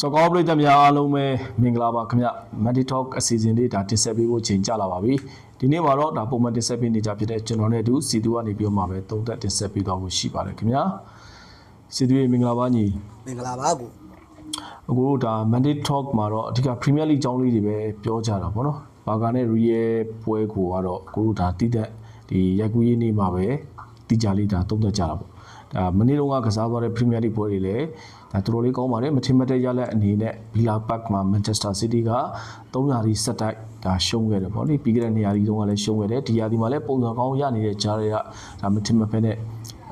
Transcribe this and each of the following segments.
စကောပရိသတ်များအားလုံးပဲမင်္ဂလာပါခင်ဗျ Madi Talk အစီအစဉ်လေးဒါတင်ဆက်ပေးဖို့ချိန်ကြလာပါပြီဒီနေ့မှာတော့ဒါပုံမှန်တင်ဆက်ပေးနေကြဖြစ်တဲ့ကျွန်တော်နဲ့အတူစီတူကနေပြောမှာပဲသုံးသက်တင်ဆက်ပေးသွားဖို့ရှိပါတယ်ခင်ဗျာစီတူရေမင်္ဂလာပါညီမင်္ဂလာပါကိုအခုတို့ဒါ Madi Talk မှာတော့အဓိက Premier League အကြောင်းလေးတွေပဲပြောကြတာပေါ့နော်ဘာကာနဲ့ Real ပွဲကိုကတော့ကိုတို့ဒါတည်တဲ့ဒီရက်ကူးရေးနေ့မှာပဲတီကြလေးဒါသုံးသက်ကြတာပေါ့ဒါမနေ့တုန်းကကစားသွားတဲ့ Premier League ပွဲတွေလည်း ဒါတော်တော်လေးကောင်းပါတယ်မထင်မတဲ့ရလက်အနေနဲ့ Villa Park မှာ Manchester City က300ရီဆက်တိုက်ဒါရှုံးခဲ့တယ်ပေါ့လေပြီးခဲ့တဲ့နေရာဒီတုန်းကလည်းရှုံးခဲ့တယ်ဒီရာဒီမှာလည်းပုံစံကောင်းရနေတဲ့ကြားတွေကဒါမထင်မဖက်နဲ့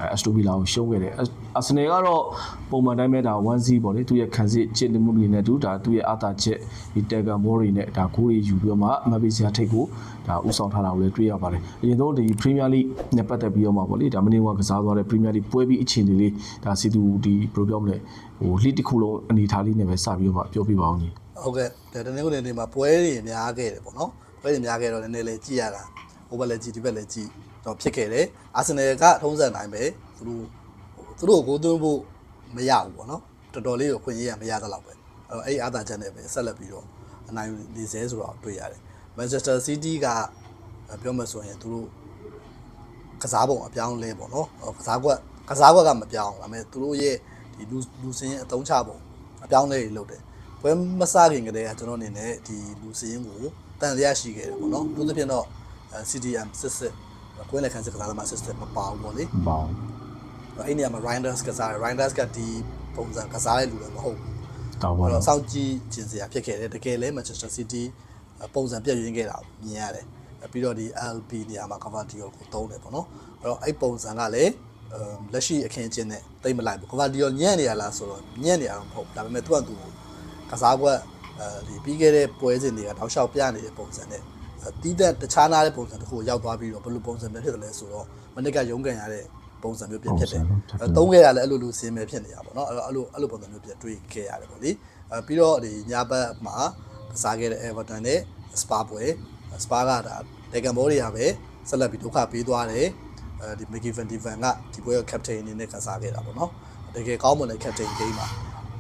အက်စတိုဗီလာကိုရှုံးခဲ့တယ်အာဆင်နယ်ကတော့ပုံမှန်တိုင်းပဲဒါ1-0ပေါ့လေသူရဲ့ခံစစ်ချစ်နေမှုတွေနဲ့တူဒါသူရဲ့အာသာချက်ဒီတက်ဂါမိုးတွေနဲ့ဒါဂိုးတွေယူပြီးတော့မှအမဘေးစရာထိတ်ကိုဒါဥဆောင်ထားတာကိုလည်းတွေ့ရပါတယ်အရင်ဆုံးဒီ Premier League နဲ့ပတ်သက်ပြီးတော့မှပေါ့လေဒါမနေ့ကကစားသွားတဲ့ Premier League ပွဲပြီးအခြေအနေလေးဒါစီတူဒီဘယ်လိုပြောမလဲဟို league တစ်ခုလုံးအနေထားလေးနဲ့ပဲစပြီးတော့မှပြောပြပါအောင်ကြီးဟုတ်ကဲ့ဒါတနေ့ကိုနေမှာပွဲတွေများခဲ့တယ်ပေါ့နော်ပွဲတွေများခဲ့တော့နည်းနည်းလေးကြည့်ရတာဟိုဘက်လည်းကြည့်ဒီဘက်လည်းကြည့် တော့ဖြစ်ခဲ့တယ်အာဆင်နယ်ကထုံးစံတိုင်းပဲသူတို့သူတို့ကိုသွင်းဖို့မရဘူးပေါ့နော်တော်တော်လေးကိုခွင့်ရရမရတဲ့လောက်ပဲအဲ့တော့အဲ့ဒီအာသာချက်နဲ့ပဲဆက်လက်ပြီးတော့အနိုင်နေစေဆိုတော့တွေ့ရတယ်မန်ချက်စတာစီးတီးကပြောမှဆိုရင်သူတို့ကစားပုံအပြောင်းလဲပေါ့နော်ကစားကွက်ကစားကွက်ကမပြောင်းဒါပေမဲ့သူတို့ရဲ့ဒီလူလူစင်းရဲ့အတုံးချပုံအပြောင်းလဲတွေလုပ်တယ်ပွဲမစခင်ကတည်းကကျွန်တော်အနေနဲ့ဒီလူစင်းကိုတန်တရားရှိခဲ့တယ်ပေါ့နော်သူသဖြင့်တော့ CDM စစ်စစ် ကွင်းလက်ခံစစ်ကစားသမား system မပါဘူးပေါ့လေပါအောင်အဲ့ဒီနေရာမှာ Rinders ကစားတယ် Rinders ကဒီပုံစံကစားတဲ့လူလည်းမဟုတ်ဘူးတောင်းပါအဲ့တော့တော့စောင့်ကြည့်ခြင်းစရာဖြစ်ခဲ့တယ်တကယ်လဲ Manchester City ပုံစံပြည့်ရင်းခဲ့တာမြင်ရတယ်ပြီးတော့ဒီ LB နေရာမှာ Cavani ကိုသုံးတယ်ပေါ့နော်အဲ့တော့အဲ့ပုံစံကလည်းလက်ရှိအခင်းချင်းနဲ့တိတ်မလိုက်ဘူး Cavani ညံ့နေရလားဆိုတော့ညံ့နေရတော့မဟုတ်ဒါပေမဲ့သူကသူကစားကွက်အဲဒီပြီးခဲ့တဲ့ပွဲစဉ်တွေကတောက်လျှောက်ပြနေတဲ့ပုံစံနဲ့ တီးတဲ့တခြားနားတဲ့ပုံစံတစ်ခုရောက်သွားပြီးတော့ဘယ်လိုပုံစံမျိုးဖြစ်တယ်လဲဆိုတော့မနစ်ကရုန်းကန်ရတဲ့ပုံစံမျိုးပြန်ဖြစ်တယ်အဲသုံးခဲ့ရလဲအဲ့လိုလိုစင်းပဲဖြစ်နေရပါတော့အဲ့လိုအဲ့လိုပုံစံမျိုးပြန်တွေ့ခဲ့ရတယ်ပေါ့လေအဲပြီးတော့ဒီညာဘက်မှာကစားခဲ့တဲ့ Everton နဲ့ Spa ပွဲ Spa ကဒါဒေဂန်ဘောတွေကပဲဆက်လက်ပြီးဒုက္ခပေးသွားတယ်အဲဒီ Mickey Van de Ven ကဒီပွဲကို captain အနေနဲ့ကစားခဲ့တာပေါ့နော်တကယ်ကောင်းမွန်တဲ့ captain game မှာ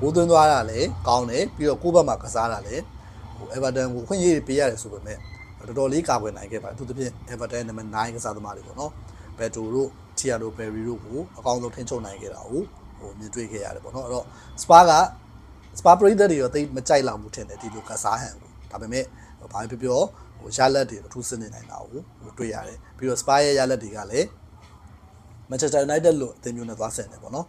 ဘိုးသွင်းသွားတာလည်းကောင်းတယ်ပြီးတော့ကိုယ့်ဘက်မှာကစားတာလည်းဟို Everton ကိုခွင့်ရည်ပေးရတယ်ဆိုပေမဲ့ တော်တော်လေးကာကွယ်နိုင်ခဲ့ပါတယ်သူတစ်ဖြင့် Everton နံပါတ်9ကစားသမားတွေပေါ့နော်ဘက်တိုတို့ Thiago Berry တို့ကိုအကောင်းဆုံးထိန်းချုပ်နိုင်ခဲ့တာကိုဟိုမြင်တွေ့ခဲ့ရတယ်ပေါ့နော်အဲ့တော့ Spa ကစပါပရိသတ်တွေရောတိတ်မကြိုက်လောက်ဘူးထင်တယ်ဒီလိုကစားဟန်ကိုဒါပေမဲ့ဘာပဲပြောပြောဟိုရလက်တွေအထူးစနေနိုင်တာကိုဟိုတွေ့ရတယ်ပြီးတော့စပါရဲ့ရလက်တွေကလည်းမန်ချက်စတာယူနိုက်တက်လို့အသင်းမျိုးနဲ့သွားဆင်တယ်ပေါ့နော်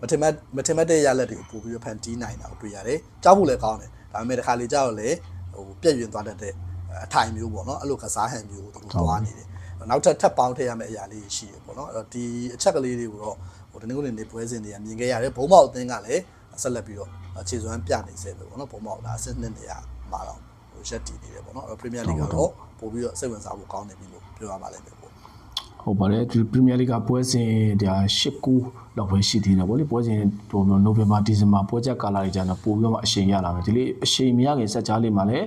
မထင်မဲ့မထင်မဲ့တဲ့ရလက်တွေကိုပို့ပြီးတော့ဖန်တီးနိုင်တာကိုတွေ့ရတယ်ကြောက်ဖို့လည်းကောင်းတယ်ဒါပေမဲ့တစ်ခါလေကြောက်လည်းဟိုပြက်ယွင်သွားတတ်တဲ့ အထိုင်မျိုးပေါ့နော်အဲ့လိုကစားဟန်မျိုးကိုသူတို့သွားနေတယ်နောက်ထပ်ထပ်ပေါင်းထည့်ရမယ့်အရာလေးရှိရပေါ့နော်အဲ့တော့ဒီအချက်ကလေးတွေကိုတော့ဟိုတနင်္ဂနွေနေ့ပွဲစဉ်တွေကမြင်ခဲ့ရတယ်ဘုံမောက်အသင်းကလည်းဆက်လက်ပြီးတော့ခြေစွမ်းပြနေစေပဲပေါ့နော်ပုံမောက်ဒါအဆင့်နှစ်နေရာမှာတော့ဟိုရက်တည်နေတယ်ပေါ့နော်အဲ့ပရီးမီးယားလိဂ်ကတော့ပို့ပြီးတော့စိတ်ဝင်စားဖို့ကောင်းနေပြီလို့ပြောရပါလိမ့်မယ်ပေါ့ ဟုတ်ပါတယ်ဒီ Premier League ကပွဲစဉ်ဒါ8-9လောက်ပဲရှိသေးတယ်ဗောလေပွဲစဉ်ဟိုနိုဝင်ဘာဒီဇင်ဘာပွဲချက်ကာလတွေကျတော့ပို့ပြီးတော့မှအချိန်ရလာမယ်ဒီလေးအချိန်မရခင်ဆက်ကြားလေးမှာလည်း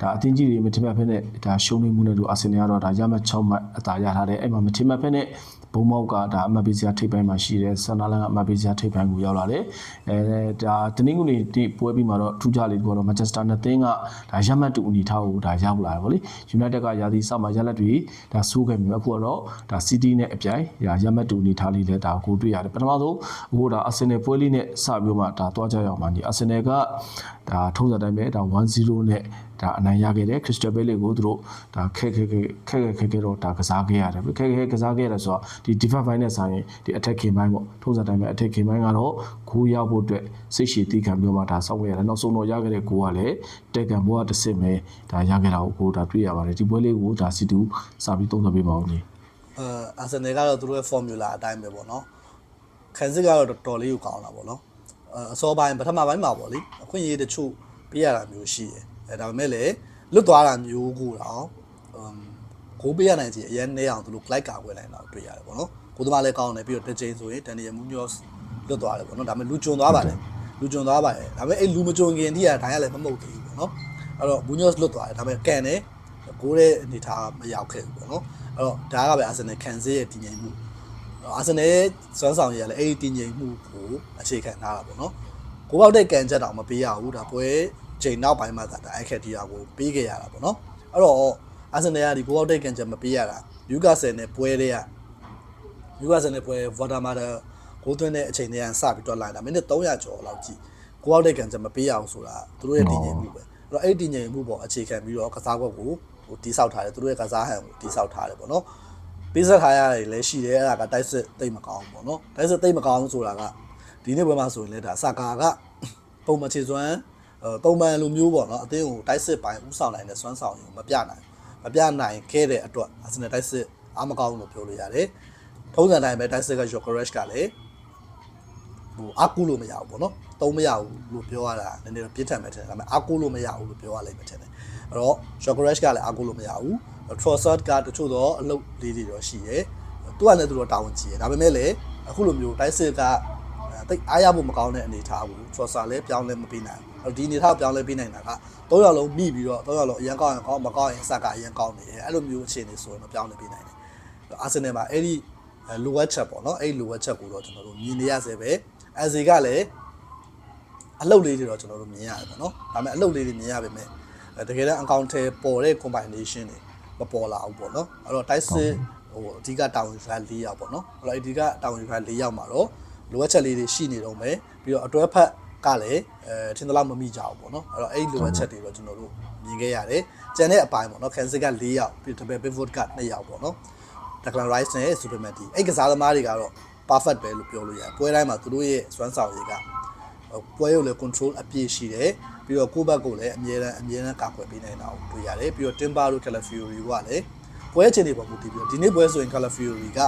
ဒါအသင်းကြီးတွေမထင်မှတ်ဖက်နဲ့ဒါရှုံးနေမှုနဲ့တို့အာဆင်နယ်ကတော့ဒါရမှတ်6မှတ်အသာရထားတယ်အဲ့မှာမထင်မှတ်ဖက်နဲ့ ဘုံမောက်ကဒါအမတ်ပေးစရာထိပ်ပိုင်းမှာရှိတယ်ဆန်နာလန်ကအမတ်ပေးစရာထိပ်ပိုင်းကိုရောက်လာတယ်အဲဒါတနင်္ဂနွေဒီပွဲပြီးမှာတော့ထူးခြားလေးကတော့မန်ချက်စတာနဲ့သင်းကဒါရမှတ်တူအနေထားကိုဒါရောက်လာတယ်ဗောလေယူနိုက်တက်ကရာသီစမှာရလက်တွေဒါဆိုးခဲ့ပြီအခုကတော့ဒါစီးတီးနဲ့အပြိုင်ဒါရမှတ်တူအနေထားလေးလည်းဒါကိုတွေ့ရတယ်ပထမဆုံးအခုဒါအာဆင်နယ်ပွဲလေးနဲ့စပြီးမှဒါသွားကြရအောင်ပါဒီအာဆင်နယ်ကဒါထုံးစံတိုင်းပဲဒါ1-0နဲ့ ဒါအနိုင်ရခဲ့တယ်ခရစ္စတယ်ဘဲလီကိုသူတို့ဒါခက်ခက်ခက်ခက်ခက်ခက်ခက်တော့ဒါကစားခဲ့ရတယ်ခက်ခက်ခက်ကစားခဲ့ရတယ်ဆိုတော့ဒီ defense ဘိုင်းနဲ့ဆိုင်ရင်ဒီ attacking ဘိုင်းပေါ့ထုံးစံတိုင်းပဲ attacking ဘိုင်းကတော့ဂိုးရောက်ဖို့အတွက်စိတ်ရှည်တီးခံပြီးမှဒါစောင့်ခဲ့ရတယ်နောက်ဆုံးတော့ရခဲ့တဲ့ဂိုးကလည်းတက်ကန်ဘောကတစ်စစ်ပဲဒါရခဲ့တာကိုကိုဒါတွေ့ရပါတယ်ဒီပွဲလေးကိုဒါစီတူစာပြီးသုံးသပ်ပေးပါဦးညီအဲအာဆင်နယ်ကတော့သူတို့ရဲ့ formula အတိုင်းပဲပေါ့နော်ခံစစ်ကတော့တော်တော်လေးကိုကောင်းတာပေါ့နော်အဲအစောပိုင်းပထမပိုင်းမှာပေါ့လေအခွင့်အရေးတချို့ပေးရတာမျိုးရှိတယ် အဲဒါပေမဲ့လည်းလွတ်သွားတာမျိုးကိုတော့အမ်ကိုပေးရနိုင်ချင်အရင်နေအောင်သူတို့ glide ကာကွယ်နိုင်တာတွေ့ရတယ်ပေါ့နော်ကိုသမားလည်းကောင်းတယ်ပြီးတော့တစ်ချိန်ဆိုရင်ဒန်နီယယ်မူညော့စ်လွတ်သွားတယ်ပေါ့နော်ဒါပေမဲ့လူကျွံသွားပါတယ်လူကျွံသွားပါတယ်ဒါပေမဲ့အဲ့လူမကျွံခင်တိရဒိုင်းရလည်းမမှုတ်သေးဘူးပေါ့နော်အဲ့တော့မူညော့စ်လွတ်သွားတယ်ဒါပေမဲ့ကန်တယ်ကိုတဲ့အနေထားမရောက်ခဲ့ဘူးပေါ့နော်အဲ့တော့ဒါကပဲအာဆင်နယ်ခံစစ်ရဲ့တည်ငြိမ်မှုအာဆင်နယ်စွမ်းဆောင်ရည်ကလည်းအဲ့ဒီတည်ငြိမ်မှုကိုအခြေခံထားတာပေါ့နော်ကိုပေါက်တဲ့ကန်ချက်တောင်မပေးရဘူးဒါပွဲ ချိန်နောက်ပိုင်းမှာဒါအခက်တီယာကိုပေးခဲ့ရတာပေါ့နော်အဲ့တော့အာဆင်နယ်ကဒီကိုပေါက်တဲ့ကန်ချက်မပေးရတာယူကာဆယ်နဲ့ပွဲတွေကယူကာဆယ်နဲ့ပွဲဗော်တာမာတာကိုသွင်းတဲ့အချိန်တွေကစပြီးတော့လာတာမိနစ်300ကျော်လောက်ကြည့်ကိုပေါက်တဲ့ကန်ချက်မပေးရအောင်ဆိုတာသူတို့ရဲ့တည်ငြိမ်မှုပဲအဲ့တော့အဲ့ဒီတည်ငြိမ်မှုပေါ့အခြေခံပြီးတော့ကစားကွက်ကိုဟိုတိဆောက်ထားတယ်သူတို့ရဲ့ကစားဟန်ကိုတိဆောက်ထားတယ်ပေါ့နော်ပေးဆက်ထားရတယ်လည်းရှိတယ်အဲ့ဒါကတိုက်စစ်တိတ်မကောင်းဘူးပေါ့နော်တိုက်စစ်တိတ်မကောင်းဆိုတာကဒီနေ့ပွဲမှာဆိုရင်လည်းဒါစကာကပုံမချေစွမ်းအဲ ပုံမှန်လိုမျိုးပေါ့နော်အသင်းကိုတိုက်စစ်ပိုင်းဥဆောင်နိုင်တဲ့စွမ်းဆောင်ရည်ကိုမပြနိုင်မပြနိုင်ခဲ့တဲ့အတွက်အစနေတိုက်စစ်အားမကောင်းဘူးလို့ပြောလို့ရတယ်ထုံးစံတိုင်းပဲတိုက်စစ်က Jokeresh ကလည်းဟိုအကူလို့မရဘူးပေါ့နော်သုံးမရဘူးလို့ပြောရတာနည်းနည်းတော့ပြစ်ထန်မယ်ထင်တယ်ဒါပေမဲ့အကူလို့မရဘူးလို့ပြောရလိမ့်မယ်ထင်တယ်အဲ့တော့ Jokeresh ကလည်းအကူလို့မရဘူး Trossard ကတချို့တော့အလုပ်လေးတွေတော့ရှိရဲသူကလည်းသူတော့တာဝန်ကြီးရဲဒါပေမဲ့လည်းအခုလိုမျိုးတိုက်စစ်ကတိတ်အားရဖို့မကောင်းတဲ့အနေအထားဘူး Trossard လည်းပြောင်းလဲမပေးနိုင်ဘူး ဒီအနေအထားကိုပြောင်းလဲပေးနိုင်တာက၃ယောက်လုံးမိပြီးတော့၃ယောက်လုံးအရင်ကောင်းရင်ကောင်းမကောင်းရင်စကအရင်ကောင်းနေတယ်အဲ့လိုမျိုးအခြေအနေဆိုရင်တော့ပြောင်းလဲပေးနိုင်တယ်အာဆင်နယ်မှာအဲ့ဒီလိုအပ်ချက်ပေါ့နော်အဲ့ဒီလိုအပ်ချက်ကိုတော့ကျွန်တော်တို့မြင်နေရစေပဲအဲဇီကလည်းအလုပ်လေးတွေတော့ကျွန်တော်တို့မြင်ရတယ်ပေါ့နော်ဒါပေမဲ့အလုပ်လေးတွေမြင်ရပါမယ်တကယ်တော့ account ထဲပေါ်တဲ့ combination တွေမပေါ်လာဘူးပေါ့နော်အဲ့တော့တိုက်စစ်ဟိုအဓိကတာဝန်ယူထား၄ယောက်ပေါ့နော်အဲ့တော့အဓိကတာဝန်ယူထား၄ယောက်မှာတော့လိုအပ်ချက်လေးတွေရှိနေတော့မယ်ပြီးတော့အတွဲဖက် ကလည်းအဲထင်သလောက်မမိကြဘူးပေါ့နော်အဲ့တော့အဲ့ဒီလိုအပ်ချက်တွေတော့ကျွန်တော်တို့မြင်ခဲ့ရတယ်ကျန်တဲ့အပိုင်းပေါ့နော်ကန်စစ်က၄ယောက်ပြီးတော့ pivot က2ယောက်ပေါ့နော် Declan Rice နဲ့ Superman ဒီအဲ့ကစားသမားတွေကတော့ perfect ပဲလို့ပြောလို့ရတယ်ပွဲတိုင်းမှာသူတို့ရဲ့စွမ်းဆောင်ရည်ကပွဲရုပ်လည်း control အပြည့်ရှိတယ်ပြီးတော့ကိုယ့်ဘက်ကိုလည်းအမြဲတမ်းအမြဲတမ်းကာကွယ်ပေးနေတာကိုတွေ့ရတယ်ပြီးတော့ Timber တို့ Calafiori ကလည်းပွဲချိန်တွေပေါ်မူတည်ပြီးတော့ဒီနေ့ပွဲဆိုရင် Calafiori က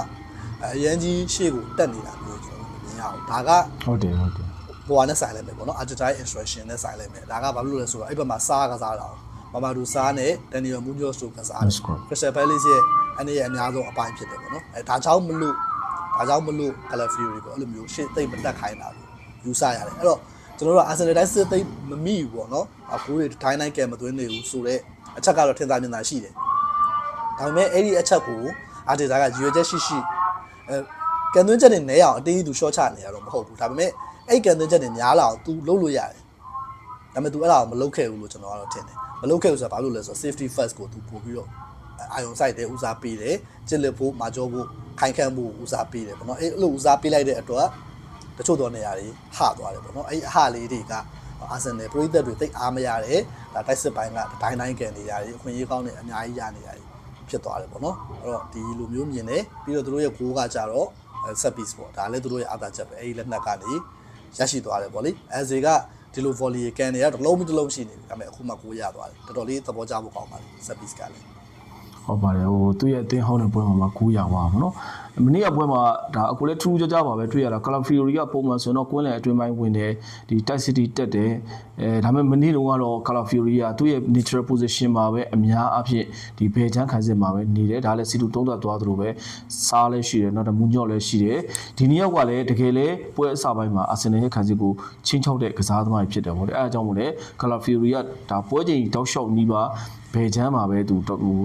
အရန်ကြီးရှေ့ကိုတက်နေတာမျိုးကျွန်တော်တို့မြင်ရအောင်ဒါကဟုတ်တယ်ဟုတ်တယ် ဟိုဟာနဲ့ဆိုင်လိုက်မယ်ပေါ့နော် Argentine instruction နဲ့ဆိုင်လိုက်မယ်ဒါကဘာလို့လဲဆိုတော့အဲ့ဘက်မှာစားကစားတာမမာဒူစားနဲ့ Daniel Munoz တို့ကစားတယ် That's correct. Crystal Palace ရဲ့အနေနဲ့အများဆုံးအပိုင်းဖြစ်တယ်ပေါ့နော်အဲဒါကြောင့်မလို့ဒါကြောင့်မလို့ Color Fury ကိုအဲ့လိုမျိုးရှေ့သိမ့်မတက်ခိုင်းတာလို့ယူဆရတယ်အဲ့တော့ကျွန်တော်တို့က Arsenal တိုင်းစစ်သိမ့်မမိဘူးပေါ့နော်အခုတွေတိုင်းတိုင်းကဲမသွင်းနေဘူးဆိုတော့အချက်ကတော့ထင်သာမြင်သာရှိတယ်ဒါပေမဲ့အဲ့ဒီအချက်ကိုအာဒေတာကရွေချက်ရှိရှိအဲကန်သွင်းချက်တွေနဲအောင်အတင်းကြီးသူ short ချနေရတော့မဟုတ်ဘူးဒါပေမဲ့ အဲ့ကန်သွင်းချက်တွေများလာအောင် तू လုပ်လို့ရတယ်ဒါပေမဲ့ तू အဲ့ဒါကိုမလုပ်ခဲ့ဘူးလို့ကျွန်တော်ကတော့ထင်တယ်မလုပ်ခဲ့ဘူးဆိုတာဘာလို့လဲဆိုတော့ safety first ကို तू ပို့ပြီးတော့ အာယုံဆိုင်တဲ့ဦးစားပေးတယ်ကြစ်လက်ဖို့မာကြောဖို့ခိုင်ခန့်ဖို့ဦးစားပေးတယ်ပေါ့နော်အဲ့လိုဦးစားပေးလိုက်တဲ့အတွက်တချို့တော့နေရာတွေဟသွားတယ်ပေါ့နော်အဲ့အဟလေးတွေကအာဆင်နယ်ပရိသတ်တွေတိတ်အားမရတယ်ဒါတိုက်စစ်ပိုင်းကတိုင်းတိုင်းကန်နေရတယ်အခွင့်အရေးကောင်းနေအများကြီးရနေရတယ်ဖြစ်သွားတယ်ပေါ့နော်အဲ့တော့ဒီလိုမျိုးမြင်တယ်ပြီးတော့သူတို့ရဲ့ဂိုးကကြတော့ဆက်ပီစ်ပေါ့ဒါလည်းသူတို့ရဲ့အာသာချက်ပဲအဲ့ဒီလက်နက်ကနေ ရရှိသွားတယ်ပေါ့လေအဲဇေကဒီလို volley ကန်နေရတော့လုံးမတစ်လုံးရှိနေပြီဒါပေမဲ့အခုမှကိုရသွားတယ်တော်တော်လေးသဘောကျဖို့ကောင်းပါလေဆက်ပီစ်ကလည်း ဟုတ်ပါတယ်ဟိုသူ့ရဲ့အသင်းဟောင်းတဲ့ပွဲမှာမှာ900ပါပါနော်မနေ့ကပွဲမှာဒါအခုလည်းထူးခြားခြားပါပဲတွေ့ရတာကလဖီယိုရီကပုံမှန်ဆိုတော့ကွင်းလယ်အတွင်းပိုင်းဝင်တယ်ဒီတိုက်စစ်တီတက်တယ်အဲဒါပေမဲ့မနေ့တုန်းကတော့ကလဖီယိုရီကသူ့ရဲ့ natural position မှာပဲအများအဖြစ်ဒီဘယ်ချမ်းခံစစ်မှာပဲနေတယ်ဒါလည်းစီတူသုံးသက်သွားသလိုပဲစားလည်းရှိတယ်နောက်တော့မူညော့လည်းရှိတယ်ဒီနေ့ရောက်ကလည်းတကယ်လဲပွဲအစပိုင်းမှာအာဆင်နယ်ရဲ့ခံစစ်ကိုချင်းချောက်တဲ့ကစားသမားဖြစ်တယ်ဗောလေအဲအကြောင်းမို့လဲကလဖီယိုရီကဒါပွဲချိန်တောက်လျှောက်နီးပါဘယ်ချမ်းမှာပဲသူဟို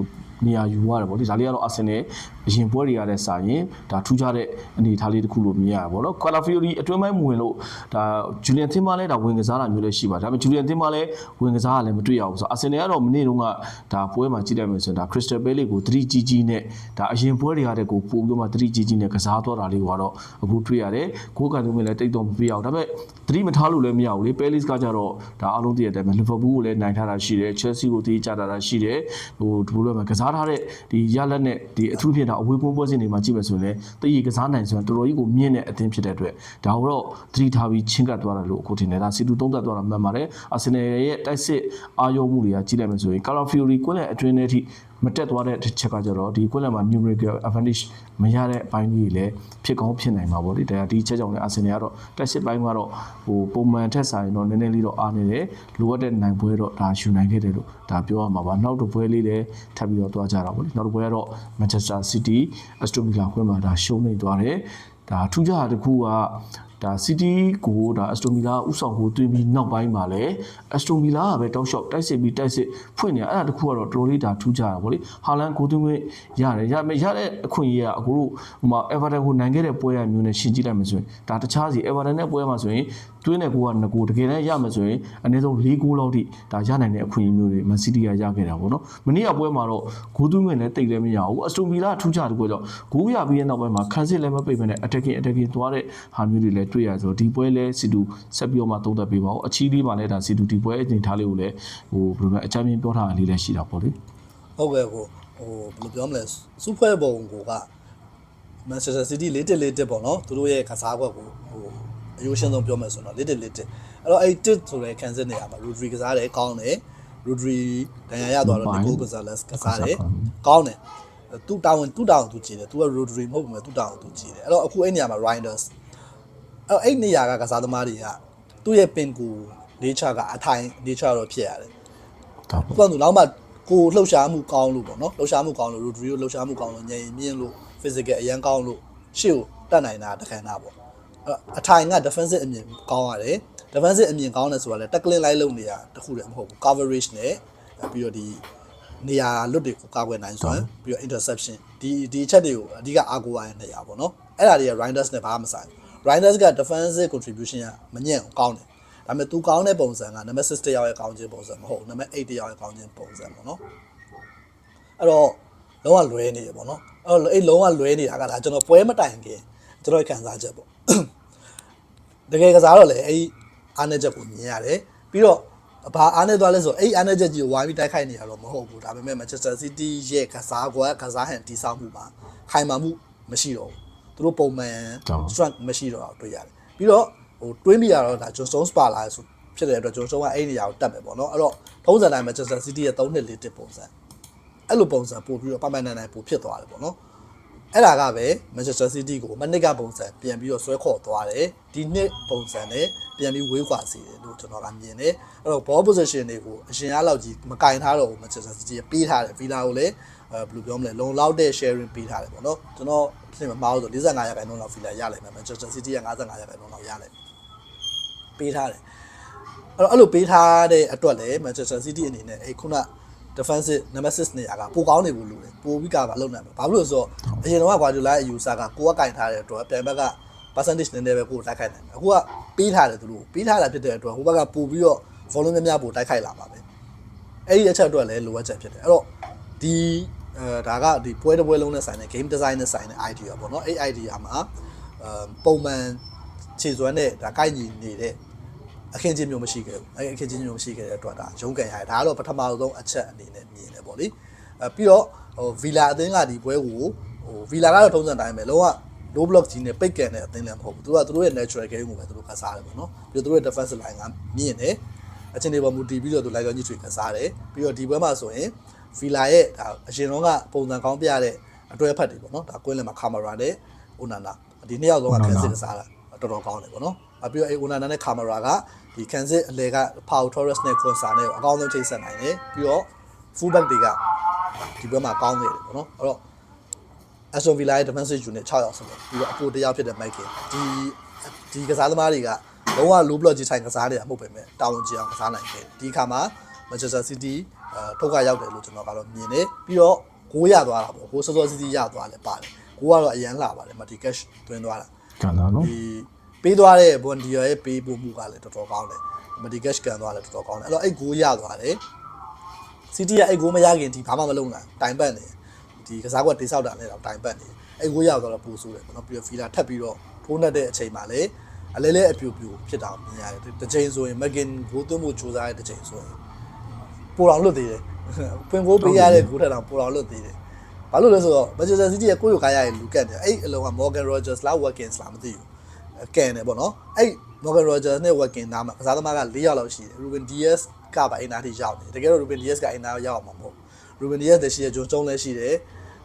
နေရာယူရတယ်ဗောလေဒါလေးကတော့အာဆင်နယ်အရင်ပွဲတွေရတဲ့စာရင်ဒါထူးခြားတဲ့အနေအထားလေးတစ်ခုလို့မြင်ရပါဗောနော်ကွာလာဖီယိုရီအတွင်းပိုင်းမဝင်လို့ဒါဂျူလီယန်သင်းမလည်းဒါဝင်ကစားတာမျိုးလည်းရှိပါတယ်ဒါပေမဲ့ဂျူလီယန်သင်းမလည်းဝင်ကစားတာလည်းမတွေ့ရဘူးဆိုတော့အာဆင်နယ်ကတော့မနေ့တုန်းကဒါပွဲမှာကြည့်ရမယ်ဆိုရင်ဒါခရစ္စတယ်ဘဲလေးကို3ကြီးကြီးနဲ့ဒါအရင်ပွဲတွေရတဲ့ကိုပို့ပြီးမှ3ကြီးကြီးနဲ့ကစားသွားတာလေးကတော့အခုတွေ့ရတယ်ကိုကန်သူမင်းလည်းတိတ်တော့မပြရအောင်ဒါပေမဲ့3မထားလို့လည်းမရဘူးလေပဲလစ်ကကြတော့ဒါအားလုံးသိရတဲ့အတိုင်းပဲလီဗာပူးကိုလည်းနိုင်ထားတာရှိတယ်ချယ်ဆီကိုတေးကြတာတာရှိတယ်ဟိုဒီလိုပဲကစားထားတဲ့ဒီရလက်နဲ့ဒီအထူးဖြင့်ဒါအဝေးကွင်းပွဲစဉ်တွေမှာကြည့်မယ်ဆိုရင်လည်းတည်ရကစားနိုင်ဆိုရင်တော်တော်ကြီးကိုမြင့်တဲ့အသင်းဖြစ်တဲ့အတွက်ဒါကိုတော့သတိထားပြီးချင်းကပ်သွားတယ်လို့အခုထင်တယ်ဒါစီတူသုံးသက်သွားတာမှန်ပါတယ်အာဆင်နယ်ရဲ့တိုက်စစ်အာရုံမှုတွေကကြည့်လိုက်မယ်ဆိုရင်ကာလာဖီယိုရီကွင်းနဲ့အတွင်းထဲထိ မတက်သွားတဲ့ချက်ကကြတော့ဒီကွင်းလယ်မှာ numerical advantage မရတဲ့အပိုင်းကြီးတွေလည်းဖြစ်ကောင်းဖြစ်နိုင်မှာပေါ့လေဒါဒီချက်ကြောင့်လည်းအာဆင်နယ်ကတော့တက်စစ်ပိုင်းကတော့ဟိုပုံမှန်ထက်ဆိုင်တော့နည်းနည်းလေးတော့အားနေတယ်လိုအပ်တဲ့နိုင်ပွဲတော့ဒါယူနိုင်ခဲ့တယ်လို့ဒါပြောရမှာပါနောက်တစ်ပွဲလေးလည်းထပ်ပြီးတော့တွားကြတာပေါ့လေနောက်တစ်ပွဲကတော့ Manchester City Aston Villa ခွင့်မှာဒါရှုံးနေသွားတယ်ဒါထူးခြားတာတစ်ခုက ဒါ City ကိုဒါ Aston Villa ဥဆောင်ကိုတွင်းပြီးနောက်ပိုင်းမှာလည်း Aston Villa ကပဲတောက်လျှောက်တိုက်စစ်ပြီးတိုက်စစ်ဖွင့်နေအဲ့ဒါတခုကတော့တော်တော်လေးဒါထူးခြားတာဗောလေဟာလန်ကိုတွင်းခွင့်ရတယ်ရမယ်ရတဲ့အခွင့်အရေးကအခုတို့ဟိုမှာ Everton ကိုနိုင်ခဲ့တဲ့ပွဲရမျိုးနဲ့ရှင်းကြည့်လိုက်မှဆိုရင်ဒါတခြားစီ Everton နဲ့ပွဲမှာဆိုရင် တွင်းတဲ့ကိုက2ကိုတကယ်တမ်းရမယ်ဆိုရင်အနည်းဆုံး4ဂိုးလောက်ထိဒါရနိုင်တဲ့အခွင့်အရေးမျိုးတွေ Man City ကရခဲ့တာဗောနော်မနေ့ကပွဲမှာတော့ဂိုးသွင်းခွင့်လည်းတိတ်လည်းမရဘူး Aston Villa ထူးခြားတဲ့ပွဲကြောင့်ဂိုးရပြီးတဲ့နောက်ပိုင်းမှာခန်းစစ်လည်းမပိတ်ဘဲနဲ့ attacking attacking သွားတဲ့ဟာမျိုးတွေလည်းတွေ့ရဆိုတော့ဒီပွဲလည်းစီတူဆက်ပြီးတော့မှသုံးသပ်ပေးပါဦးအချီးလေးမှာလည်းဒါစီတူဒီပွဲအနေထားလေးကိုလည်းဟိုဘယ်လိုလဲအချမ်းမြင်ပြောထားတာလေးလည်းရှိတာပေါ့လေဟုတ်ကဲ့ကိုဟိုဘယ်လိုပြောမလဲစူဖွဲပုံကိုက Manchester City ၄တစ်၄တစ်ပေါ့နော်သူတို့ရဲ့ကစားကွက်ကိုဟို အယိုးရှင်းဆုံးပြောမယ်ဆိုတော့၄တစ်၄တစ်အဲ့တော့အဲ့တစ်ဆိုတဲ့ခံစစ်နေရာမှာ Rodri ကစားတယ်ကောင်းတယ် Rodri ဒဏ်ရာရသွားတော့ Nico Gonzalez ကစားတယ်ကောင်းတယ်သူတာဝန်သူတာဝန်သူကြည့်တယ်သူက Rodri မဟုတ်ဘူးမဲ့သူတာဝန်သူကြည့်တယ်အဲ့တော့အခုအဲ့နေရာမှာ Reinders အဲ့အဲ့နေရာကကစားသမားတွေကသူ့ရဲ့ပင်ကူ nature ကအထိုင် nature တော့ဖြစ်ရတယ်ဒါပေါ့သူကသူနောက်မှကိုလှုပ်ရှားမှုကောင်းလို့ပေါ့နော်လှုပ်ရှားမှုကောင်းလို့ Rodrigo လှုပ်ရှားမှုကောင်းလို့ညင်မြင့်လို့ physical အရန်ကောင်းလို့ရှေ့ကိုတက်နိုင်တာတခဏပေါ့ အဲ့အထိုင်က defensive အမြင်ကောင်းရတယ် defensive အမြင်ကောင်းတယ်ဆိုတာလေ tackling လိုက်လုပ်နေတာတခုတည်းမဟုတ်ဘူး coverage နဲ့ပြီးတော့ဒီနေရာလွတ်တွေကိုကာကွယ်နိုင်စွမ်းပြီးတော့ interception ဒီဒီအချက်တွေကိုအဓိကအားကိုးရတဲ့နေရာပေါ့နော်အဲ့ဒါတွေက Reinders နဲ့ဘာမှမဆိုင်ဘူး Reinders က defensive contribution ကမညံ့ဘူးကောင်းတယ်ဒါပေမဲ့သူကောင်းတဲ့ပုံစံကနံပါတ်6တယောက်ရဲ့ကောင်းခြင်းပုံစံမဟုတ်ဘူးနံပါတ်8တယောက်ရဲ့ကောင်းခြင်းပုံစံပေါ့နော်အဲ့တော့လုံးဝလွဲနေရပေါ့နော်အဲ့တော့အဲ့လုံးဝလွဲနေတာကဒါကျွန်တော်ပွဲမတိုင်ခင်ကျွန်တော်ခံစားချက်ပေါ့ တကယ်ကစားတော့လေအဲ့အားနေချက်ကိုမြင်ရတယ်ပြီးတော့ဘာအားနေသွားလဲဆိုအဲ့အားနေချက်ကြီးကိုဝိုင်းပြီးတိုက်ခိုက်နေရတော့မဟုတ်ဘူးဒါပေမဲ့ Manchester City ရဲ့ကစားကွက်ကစားဟန်တိဆောက်မှုမှာခိုင်မာမှုမရှိတော့ဘူးသူတို့ပုံမှန် strength မရှိတော့တာတွေ့ရတယ်ပြီးတော့ဟိုတွေးမိရတော့ဒါ John Stones ပါလာဆိုဖြစ်တဲ့အတွက် John Stones ကအဲ့နေရာကိုတက်မယ်ပေါ့နော်အဲ့တော့ထုံးစံတိုင်း Manchester City ရဲ့3နှစ်လေးတစ်ပုံစံအဲ့လိုပုံစံပို့ပြီးတော့ပပနိုင်နိုင်ပို့ဖြစ်သွားတယ်ပေါ့နော် အဲ့ဒါကပဲ Manchester City ကိုမနစ်ကပုံစံပြန်ပြီးတော့ဆွဲခေါ်သွားတယ်ဒီနှစ်ပုံစံနဲ့ပြန်ပြီးဝေးကွာစေတယ်လို့ကျွန်တော်ကမြင်တယ်အဲ့တော့ ball position တွေကိုအရင်အားလောက်ကြီးမကင်ထားတော့ဘူး Manchester City ကပေးထားတယ် Villa ကိုလည်းအဲဘယ်လိုပြောမလဲလုံလောက်တဲ့ sharing ပေးထားတယ်ပေါ့နော်ကျွန်တော်ပြင်မမှားလို့ဆို45ရာခိုင်နှုန်းလောက် Villa ရလိုက်မယ် Manchester City က55ရာခိုင်နှုန်းလောက်ရလိုက်ပေးထားတယ်အဲ့တော့အဲ့လိုပေးထားတဲ့အတွက်လည်း Manchester City အနေနဲ့အဲ့ခုန defensive number 6နေရာကပိုကောင်းနေဘူးလို့လေပိုပြီးကပါလုံနိုင်မှာဘာဖြစ်လို့လဲဆိုတော့အရင်တော့ Guardiola ရဲ့ user ကကိုကကင်ထားတဲ့အတွက်ပြန်ဘက်က percentage နည်းနည်းပဲကိုတိုက်ခိုက်နိုင်တယ်အခုကပေးထားတယ်သူတို့ပေးထားတာဖြစ်တဲ့အတွက်ဟိုဘက်ကပိုပြီးတော့ volume များများပိုတိုက်ခိုက်လာပါပဲအဲ့ဒီအချက်အတွက်လည်းလိုအပ်ချက်ဖြစ်တယ်အဲ့တော့ဒီအဲဒါကဒီပွဲတစ်ပွဲလုံးနဲ့ဆိုင်တဲ့ game design နဲ့ဆိုင်တဲ့ idea ပေါ့နော်အဲ့ idea မှာအဲပုံမှန်ခြေစွမ်းနဲ့ဒါကိုက်ညီနေတဲ့ အခင်းချင်းမျိုးမရှိခဲ့ဘူးအဲအခင်းချင်းမျိုးမရှိခဲ့တဲ့အတွက်ဒါရုံးကန်ရတယ်ဒါကတော့ပထမဆုံးအချက်အနေနဲ့မြင်တယ်ပေါ့လေအဲပြီးတော့ဟိုဗီလာအသင်းကဒီပွဲကိုဟိုဗီလာကတော့ထုံးစံတိုင်းပဲလုံးဝ low block ကြီးနဲ့ပိတ်ကန်တဲ့အသင်းလည်းမဟုတ်ဘူးသူကသူတို့ရဲ့ natural game ကိုပဲသူတို့ကစားတယ်ပေါ့နော်ပြီးတော့သူတို့ရဲ့ defensive line ကမြင့်တယ်အချင်းတွေပေါ်မူတည်ပြီးတော့သူလိုက်ရောကြီးတွေကစားတယ်ပြီးတော့ဒီပွဲမှာဆိုရင်ဗီလာရဲ့ဒါအရင်တော့ကပုံစံကောင်းပြတဲ့အတွဲဖက်တွေပေါ့နော်ဒါကွင်းလယ်မှာကာမရာနဲ့အိုနာနာဒီနှစ်ယောက်လုံးကခန်းစစ်ကစားတာတော်တော်ကောင်းတယ်ပေါ့နော်အပြီးတော့အဲအိုနာနာနဲ့ကာမရာက ဒီခန်းစစ်အလဲက Pau Torres နဲ့ Consa နဲ့အကောင်းဆုံးချိတ်ဆက်နိုင်တယ်ပြီးတော့ full back တွေကဒီဘက်မှာကောင်းနေတယ်ပေါ့နော်အဲ့တော့ Aston Villa ရဲ့ defensive unit 6ယောက်စလုံးပြီးတော့အပိုတယောက်ဖြစ်တဲ့ Mike ဒီဒီကစားသမားတွေကလုံးဝ low block ကြီးဆိုင်ကစားနေတာမဟုတ်ပဲမဲ့တာဝန်ကြီးအောင်ကစားနိုင်တယ်ဒီအခါမှာ Manchester City အဲထုတ်ကရောက်တယ်လို့ကျွန်တော်ကတော့မြင်တယ်ပြီးတော့ဂိုးရသွားတာပေါ့ဂိုးစောစောစီးစီးရသွားတယ်ပါတယ်ဂိုးကတော့အရန်လာပါတယ်မတီကက်တွင်းသွားတာကံတာနော်ဒီ ပေးသွားတဲ့ဘွန်ဒီယာရဲ့ပေးဖို့မှုကလည်းတော်တော်ကောင်းတယ်မတီကက်ကန်သွားလည်းတော်တော်ကောင်းတယ်အဲ့တော့အဲ့ဂိုးရသွားတယ်စီတီကအဲ့ဂိုးမရခင်ဒီဘာမှမလုပ်နိုင်တိုင်ပတ်နေဒီကစားကွက်တိဆောက်တာလည်းတော့တိုင်ပတ်နေအဲ့ဂိုးရသွားတော့ပို့ဆိုးတယ်ပေါ့နော်ပြီးတော့ဖီလာထပ်ပြီးတော့ထိုးနှက်တဲ့အချိန်မှာလေအလဲလဲအပြူပြူဖြစ်တာမြင်ရတယ်တစ်ချိန်ဆိုရင်မကင်ဂိုးသွင်းမှုစူးစမ်းတဲ့တစ်ချိန်ဆိုရင်ပိုတော်လွတ်သေးတယ်ဖွင့်ကိုပေးရတဲ့ဂိုးထက်တော့ပိုတော်လွတ်သေးတယ်ဘာလို့လဲဆိုတော့ Manchester City ရဲ့ကိုယ့်ရုပ်ကားရရဲ့လူကတ်တယ်အဲ့အလုံးက Morgan Rogers လား Watkins လားမသိဘူး ကန်တယ်ပေါ့နော်အဲ့ Morgan Rogers နဲ့ Watkins နားမှာကစားသမားက၄ယောက်လောက်ရှိတယ် Ruben Diaz ကပါအိမ်နာထိရောက်နေတယ်တကယ်တော့ Ruben Diaz ကအိမ်နာရောက်အောင်မဟုတ် Ruben Diaz တရှိရဂျွန်ကျုံးလည်းရှိတယ်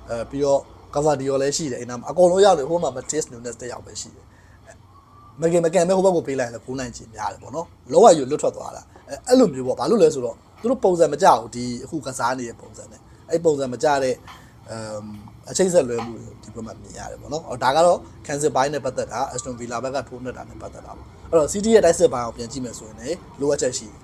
အဲပြီးတော့ Cavadio လည်းရှိတယ်အိမ်နာမှာအကုန်လုံးရောက်တယ်ဟိုမှာ Matheus Nunes တစ်ယောက်ပဲရှိတယ်မကင်မကန်ပဲဟိုဘက်ကိုပေးလိုက်ရင်လည်း9နိုင်ချင်များတယ်ပေါ့နော်လောကယူလွတ်ထွက်သွားတာအဲအဲ့လိုမျိုးပေါ့ဘာလို့လဲဆိုတော့သူတို့ပုံစံမကြဘူးဒီအခုကစားနေတဲ့ပုံစံနဲ့အဲ့ပုံစံမကြတဲ့အမ် အချိန်ဆက်လွဲမှုတွေဒီဘက်မှာမြင်ရတယ်ပေါ့နော်အော်ဒါကတော့ cancel buy နဲ့ပတ်သက်တာ Aston Villa ဘက်ကထိုးနှက်တာနဲ့ပတ်သက်တာပေါ့အဲ့တော့ City ရဲ့တိုက်စစ်ပိုင်းကိုပြန်ကြည့်မယ်ဆိုရင်လည်းလိုအပ်ချက်ရှိတယ်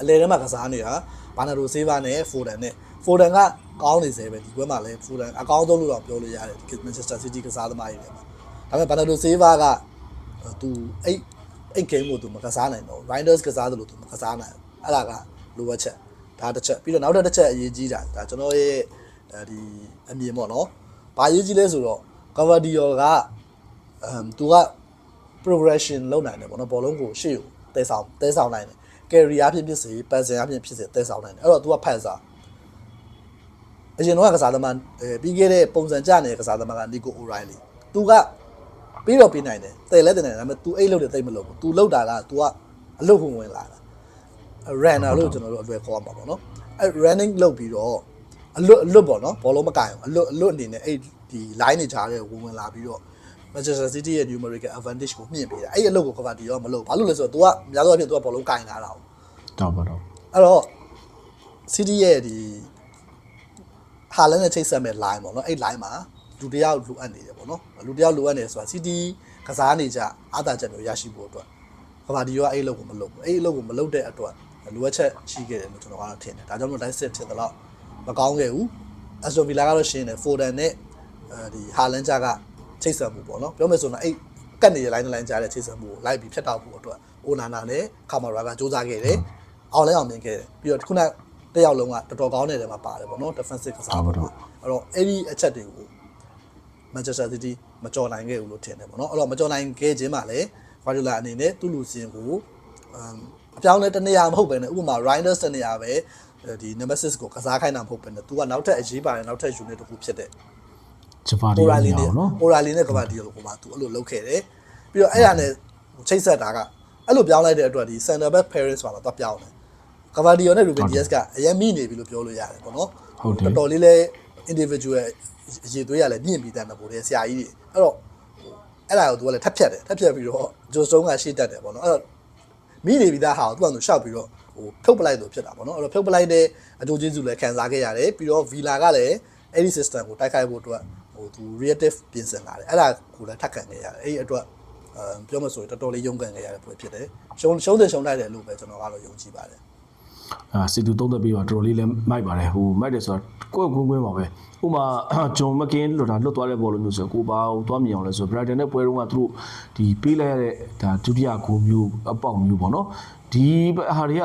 အလဲထဲမှာကစားနေတာဘာနာရိုဆေးဗာနဲ့ဖိုဒန်နဲ့ဖိုဒန်ကကောင်းနေစေပဲဒီဘက်မှာလည်းဖိုဒန်အကောင်းဆုံးလို့တော့ပြောလို့ရတယ်ဒီ Manchester City ကစားသမားတွေထဲမှာဒါပေမဲ့ဘာနာရိုဆေးဗာကသူအဲ့အဲ့ game ကိုသူမကစားနိုင်တော့ Riders ကစားတယ်လို့သူမကစားနိုင်ဘူးအဲ့ဒါကလိုအပ်ချက်ဒါတစ်ချက်ပြီးတော့နောက်တစ်ချက်အရေးကြီးတာဒါကျွန်တော်ရဲ့ အဲဒီအမြင်ပေါ့နော်ဘာရေးကြီးလဲဆိုတော့ Cavadio ကအမ်သူက progression လုပ်နိုင်တယ်ပေါ့နော်ဘောလုံးကိုရှေ့ကိုတဲဆောင်တဲဆောင်နိုင်တယ် carry အဖြစ်ဖြစ်စေ passing အဖြစ်ဖြစ်စေတဲဆောင်နိုင်တယ်အဲ့တော့ तू ကဖတ်စားအရင်တော့ကစားသမားအဲပြီးခဲ့တဲ့ပုံစံကြနေတဲ့ကစားသမားက Nico O'Reilly तू ကပြီးတော့ပြီးနိုင်တယ်တဲလဲတဲနိုင်တယ်ဒါပေမဲ့ तू အိတ်လုပ်တယ်တိတ်မလုပ်ဘူး तू လုပ်တာက तू ကအလုပ်ဝင်ဝင်လာတာ runner လို့ကျွန်တော်တို့အလွယ်ခေါ်မှာပေါ့နော်အဲ running လုပ်ပြီးတော့ အလွတ်အလွတ်ပေါ့နော်ဘောလုံးမကင်ဘူးအလွတ်အလွတ်အနေနဲ့အဲ့ဒီ line တွေကြားထဲဝင်ဝင်လာပြီးတော့ Manchester City ရဲ့ numerical advantage ကိုမြင့်ပေးတာအဲ့ဒီအလုပ်ကို cover တီရောမလုပ်ဘာလို့လဲဆိုတော့ तू ကများသောအားဖြင့် तू ကဘောလုံးကင်လာတာ哦 တော့ပါတော့ အဲ့တော့ City ရဲ့ဒီဟာလန်နဲ့ချိတ်ဆက်မဲ့ line ပေါ့နော်အဲ့ line မှာလူတစ်ယောက်လိုအပ်နေတယ်ပေါ့နော်လူတစ်ယောက်လိုအပ်နေဆိုတာ City ကစားနေကြအားသာချက်မျိုးရရှိဖို့အတွက်ကဘာဒီရောအဲ့အလုပ်ကိုမလုပ်ဘူးအဲ့အလုပ်ကိုမလုပ်တဲ့အတွက်လိုအပ်ချက်ရှိခဲ့တယ်လို့ကျွန်တော်ကတော့ထင်တယ်ဒါကြောင့်မို့ dice ဖြစ်တယ်လို့ မကောင်းခဲ့ဘူး Aston Villa ကတော့ရှင်းတယ် Foden နဲ့အဲဒီဟာလန်ဂျာကချိတ်ဆက်မှုပေါ့နော်ပြောမယ်ဆိုတော့အဲ့ကတ်နေတဲ့ line တစ် line ကြားတဲ့ချိတ်ဆက်မှုကိုလိုက်ပြီးဖြတ်တောက်ဖို့အတွက်အိုနာနာနဲ့ကာမာရာကစူးစမ်းခဲ့တယ်အောင်လဲအောင်မြင်ခဲ့တယ်ပြီးတော့ခုနတစ်ယောက်လုံးကတော်တော်ကောင်းတဲ့နေရာမှာပါတယ်ပေါ့နော် defensive ကစားဖို့အဲ့တော့အဲ့ဒီအချက်တွေကို Manchester City မကြော်နိုင်ခဲ့ဘူးလို့ထင်တယ်ပေါ့နော်အဲ့တော့မကြော်နိုင်ခဲ့ခြင်းမှာလည်း Guardiola အနေနဲ့သူ့လူစင်ကိုအမ်အပြောင်းလဲတစ်နေရာမဟုတ်ပဲねဥပမာ Reinders တစ်နေရာပဲ ဒီ Nemesis ကိုကစားခိုင်းတာမဟုတ်ပဲねသူကနောက်ထပ်အရေးပါတယ်နောက်ထပ် unit တစ်ခုဖြစ်တဲ့ဂျပါဒီရော Orali နဲ့နော် Orali နဲ့ကဘာဒီကိုမှသူအဲ့လိုလုပ်ခဲ့တယ်ပြီးတော့အဲ့ဒါနဲ့ချိတ်ဆက်တာကအဲ့လိုပြောင်းလိုက်တဲ့အတွက်ဒီ center back pairings မှာတော့ပြောင်းတယ်ကဘာဒီယိုနဲ့ Ruben Dias ကအရင်မိနေပြီလို့ပြောလို့ရတယ်ပေါ့နော်ဟုတ်တယ်တော်တော်လေးလဲ individual အရေးသွေးရလဲမြင့်ပြီးတတ်တယ်ပို့တယ်ဆရာကြီးတွေအဲ့တော့အဲ့ဒါကိုသူကလည်းထပ်ဖြတ်တယ်ထပ်ဖြတ်ပြီးတော့ဂျိုစုံကရှေ့တက်တယ်ပေါ့နော်အဲ့တော့မိနေပြီးသားဟာကိုသူကသူရှောက်ပြီးတော့ ဟိုဖြုတ်ပလိုက်လို့ဖြစ်တာပေါ့နော်အဲ့တော့ဖြုတ်ပလိုက်တဲ့အကျိုးကျေးဇူးလည်းခံစားခဲ့ရတယ်ပြီးတော့ Villa ကလည်းအဲ့ဒီ system ကိုတိုက်ခိုက်ဖို့အတွက်ဟိုသူ reactive ပြင်ဆင်လာတယ်အဲ့ဒါကိုလည်းထပ်ခံခဲ့ရတယ်အဲ့ဒီအတွက်အဲပြောမှဆိုရင်တော်တော်လေးရုန်းကန်ခဲ့ရတဲ့ပွဲဖြစ်တယ်ရှုံးရှုံးတယ်ရှုံးလိုက်တယ်လို့ပဲကျွန်တော်ကတော့ယုံကြည်ပါတယ်အာစီတူသုံးသက်ပြီးတော့တော်တော်လေးလည်းမိုက်ပါတယ်ဟိုမိုက်တယ်ဆိုတော့ကိုယ့်ကွင်းကွင်းပါပဲဥမာဂျွန်မကင်းလွတ်တာလွတ်သွားတဲ့ဘောလုံးမျိုးဆိုကိုပါဟိုသွားမြင်အောင်လဲဆိုဘရိုက်တန်နဲ့ပွဲတုန်းကသူတို့ဒီပေးလိုက်ရတဲ့ဒါဒုတိယဂိုးမျိုးအပေါက်မျိုးပေါ့နော် ဒီဟာတွေက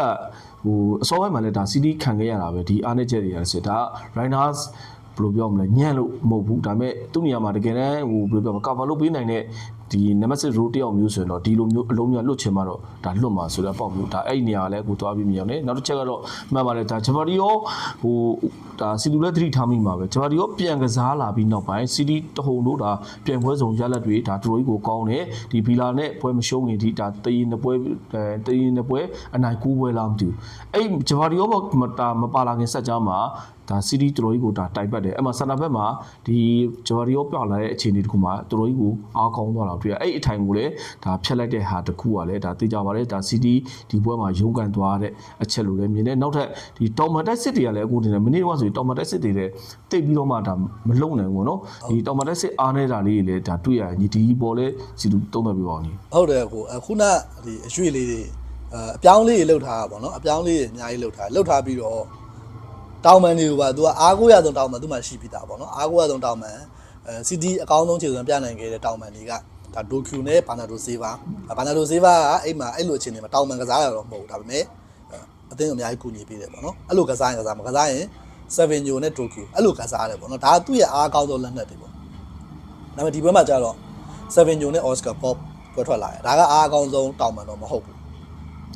ဟိုအစောပိုင်းမှာလည်းဒါစီတီခံခဲ့ရတာပဲဒီအားနဲ့ချက်တွေရဆိုဒါရိုင်နာစ်ဘယ်လိုပြောမလဲညံ့လို့မဟုတ်ဘူးဒါပေမဲ့သူ့နေရာမှာတကယ်တမ်းဟိုဘယ်လိုပြောမလဲကာဗာလုပ်ပေးနိုင်တဲ့ ဒီ nemesis row တယောက်မျိုးဆိုရင်တော့ဒီလိုမျိုးအလုံးများလွတ်ချင်မှတော့ဒါလွတ်မှာဆိုတော့ပေါ့မျိုးဒါအဲ့ဒီနေရာကလည်းကိုသွားပြီးမြင်အောင်လေနောက်တစ်ချက်ကတော့မှန်ပါတယ်ဒါဂျပါဒီရောဟိုဒါစီလူလက်သတိထားမိမှာပဲဂျပါဒီရောပြန်ကစားလာပြီးနောက်ပိုင်းစီတီတဟုန်တို့ဒါပြန်ပွဲဆောင်ရလက်တွေဒါဒရိုကြီးကိုကောင်းတယ်ဒီဘီလာနဲ့ပွဲမရှုံးခင်ဒီဒါတရင်နှစ်ပွဲအဲတရင်နှစ်ပွဲအနိုင်ကူးပွဲလားမသိဘူးအဲ့ဂျပါဒီရောမတာမပါလာခင်ဆက်ကြားမှာ ဒါစီတီတော်ကြီးကိုဒါတိုက်ပတ်တယ်အဲ့မှာဆန္ဒဘက်မှာဒီဂျပါဒီရောပြောင်းလာတဲ့အခြေအနေတခုမှာတော်ကြီးကိုအားကောင်းသွားတာတွေ့ရအဲ့အထိုင်ကိုလည်းဒါဖြတ်လိုက်တဲ့ဟာတခုကလည်းဒါသိကြပါလေဒါစီတီဒီပွဲမှာရုန်းကန်သွားတဲ့အချက်လိုလည်းမြင်တယ်နောက်ထပ်ဒီတော်မန်တက်စစ်တွေကလည်းအခုတင်တယ်မနေ့ကဆိုရင်တော်မန်တက်စစ်တွေလည်းတိတ်ပြီးတော့မှဒါမလုံနိုင်ဘူးเนาะဒီတော်မန်တက်စစ်အားနေတာလေးတွေလည်းဒါတွေ့ရညီဒီပေါ်လဲစီတူတုံးသက်ပြပါအောင်ညီ ဟုတ်တယ်ကိုအခုနဒီအရွှေလေးတွေအအပြောင်းလေးတွေလှုပ်ထားတာပေါ့နော်အပြောင်းလေးတွေအများကြီးလှုပ်ထားလှုပ်ထားပြီးတော့ တောင်မန်တွေကိုပါသူကအားကိုးရဆုံးတောင်မန်သူမှရှိပြီးသားပေါ့နော်အားကိုးရဆုံးတောင်မန်အဲစီတီအကောင်းဆုံးခြေစွမ်းပြနိုင်ခဲ့တဲ့တောင်မန်တွေကဒါဒိုကျူနဲ့ဘာနာဒိုဆေးဗာဘာနာဒိုဆေးဗာကအဲ့မှာအဲ့လိုအခြေအနေမှာတောင်မန်ကစားရတော့မဟုတ်ဘူးဒါပေမဲ့အသင်းအများကြီးကူညီပေးတယ်ပေါ့နော်အဲ့လိုကစားရင်ကစားမှာကစားရင်7ညိုနဲ့ဒိုကျူအဲ့လိုကစားရတယ်ပေါ့နော်ဒါကသူ့ရဲ့အားကောင်းဆုံးလက်နက်တွေပေါ့ဒါပေမဲ့ဒီဘက်မှာကျတော့7ညိုနဲ့ Oscar Pop ပွဲထွက်လာတယ်ဒါကအားအကောင်းဆုံးတောင်ပန်တော့မဟုတ်ဘူး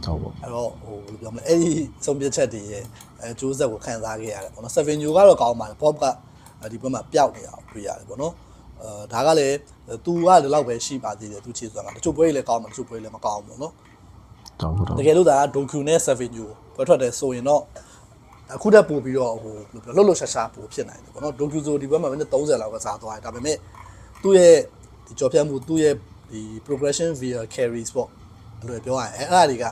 ဟုတ်ပါအဲ့တော့ဟိုဘယ်လိုပြောမလဲအဲ့ဒီဆုံးဖြတ်ချက်တွေရဲ့အဲကျိုးဆက်ကိုခံစားခဲ့ရတယ်ပေါ့နော်7ညိုကတော့ကောင်းပါတယ် Pop ကဒီဘက်မှာပျောက်နေတာကိုတွေ့ရတယ်ပေါ့နော်အဲဒါကလည်းသူကဒီလောက်ပဲရှိပါသေးတယ်သူခြေစွမ်းကတချို့ပွဲတွေလည်းကောင်းတယ်တချို့ပွဲတွေလည်းမကောင်းဘူးပေါ့နော်တော့ဟုတ်တော့တကယ်လို့ဒါကဒိုကျူနဲ့7ညိုပွဲထွက်တယ်ဆိုရင်တော့အခုတက်ပို့ပြီးတော့ဟိုဘယ်လိုပြောလှုပ်လှုပ်ရှားရှားပို့ဖြစ်နိုင်တယ်ပေါ့နော်ဒိုကျူဆိုဒီဘက်မှာမိနစ်30လောက်ကစားသွားတယ်ဒါပေမဲ့သူ့ရဲ့ဒီကြော်ဖြတ်မှုသူ့ရဲ့ဒီ progression via carries ပေါ့အဲ့လိုပြောရရင်အဲ့အဲ့ဒါတွေက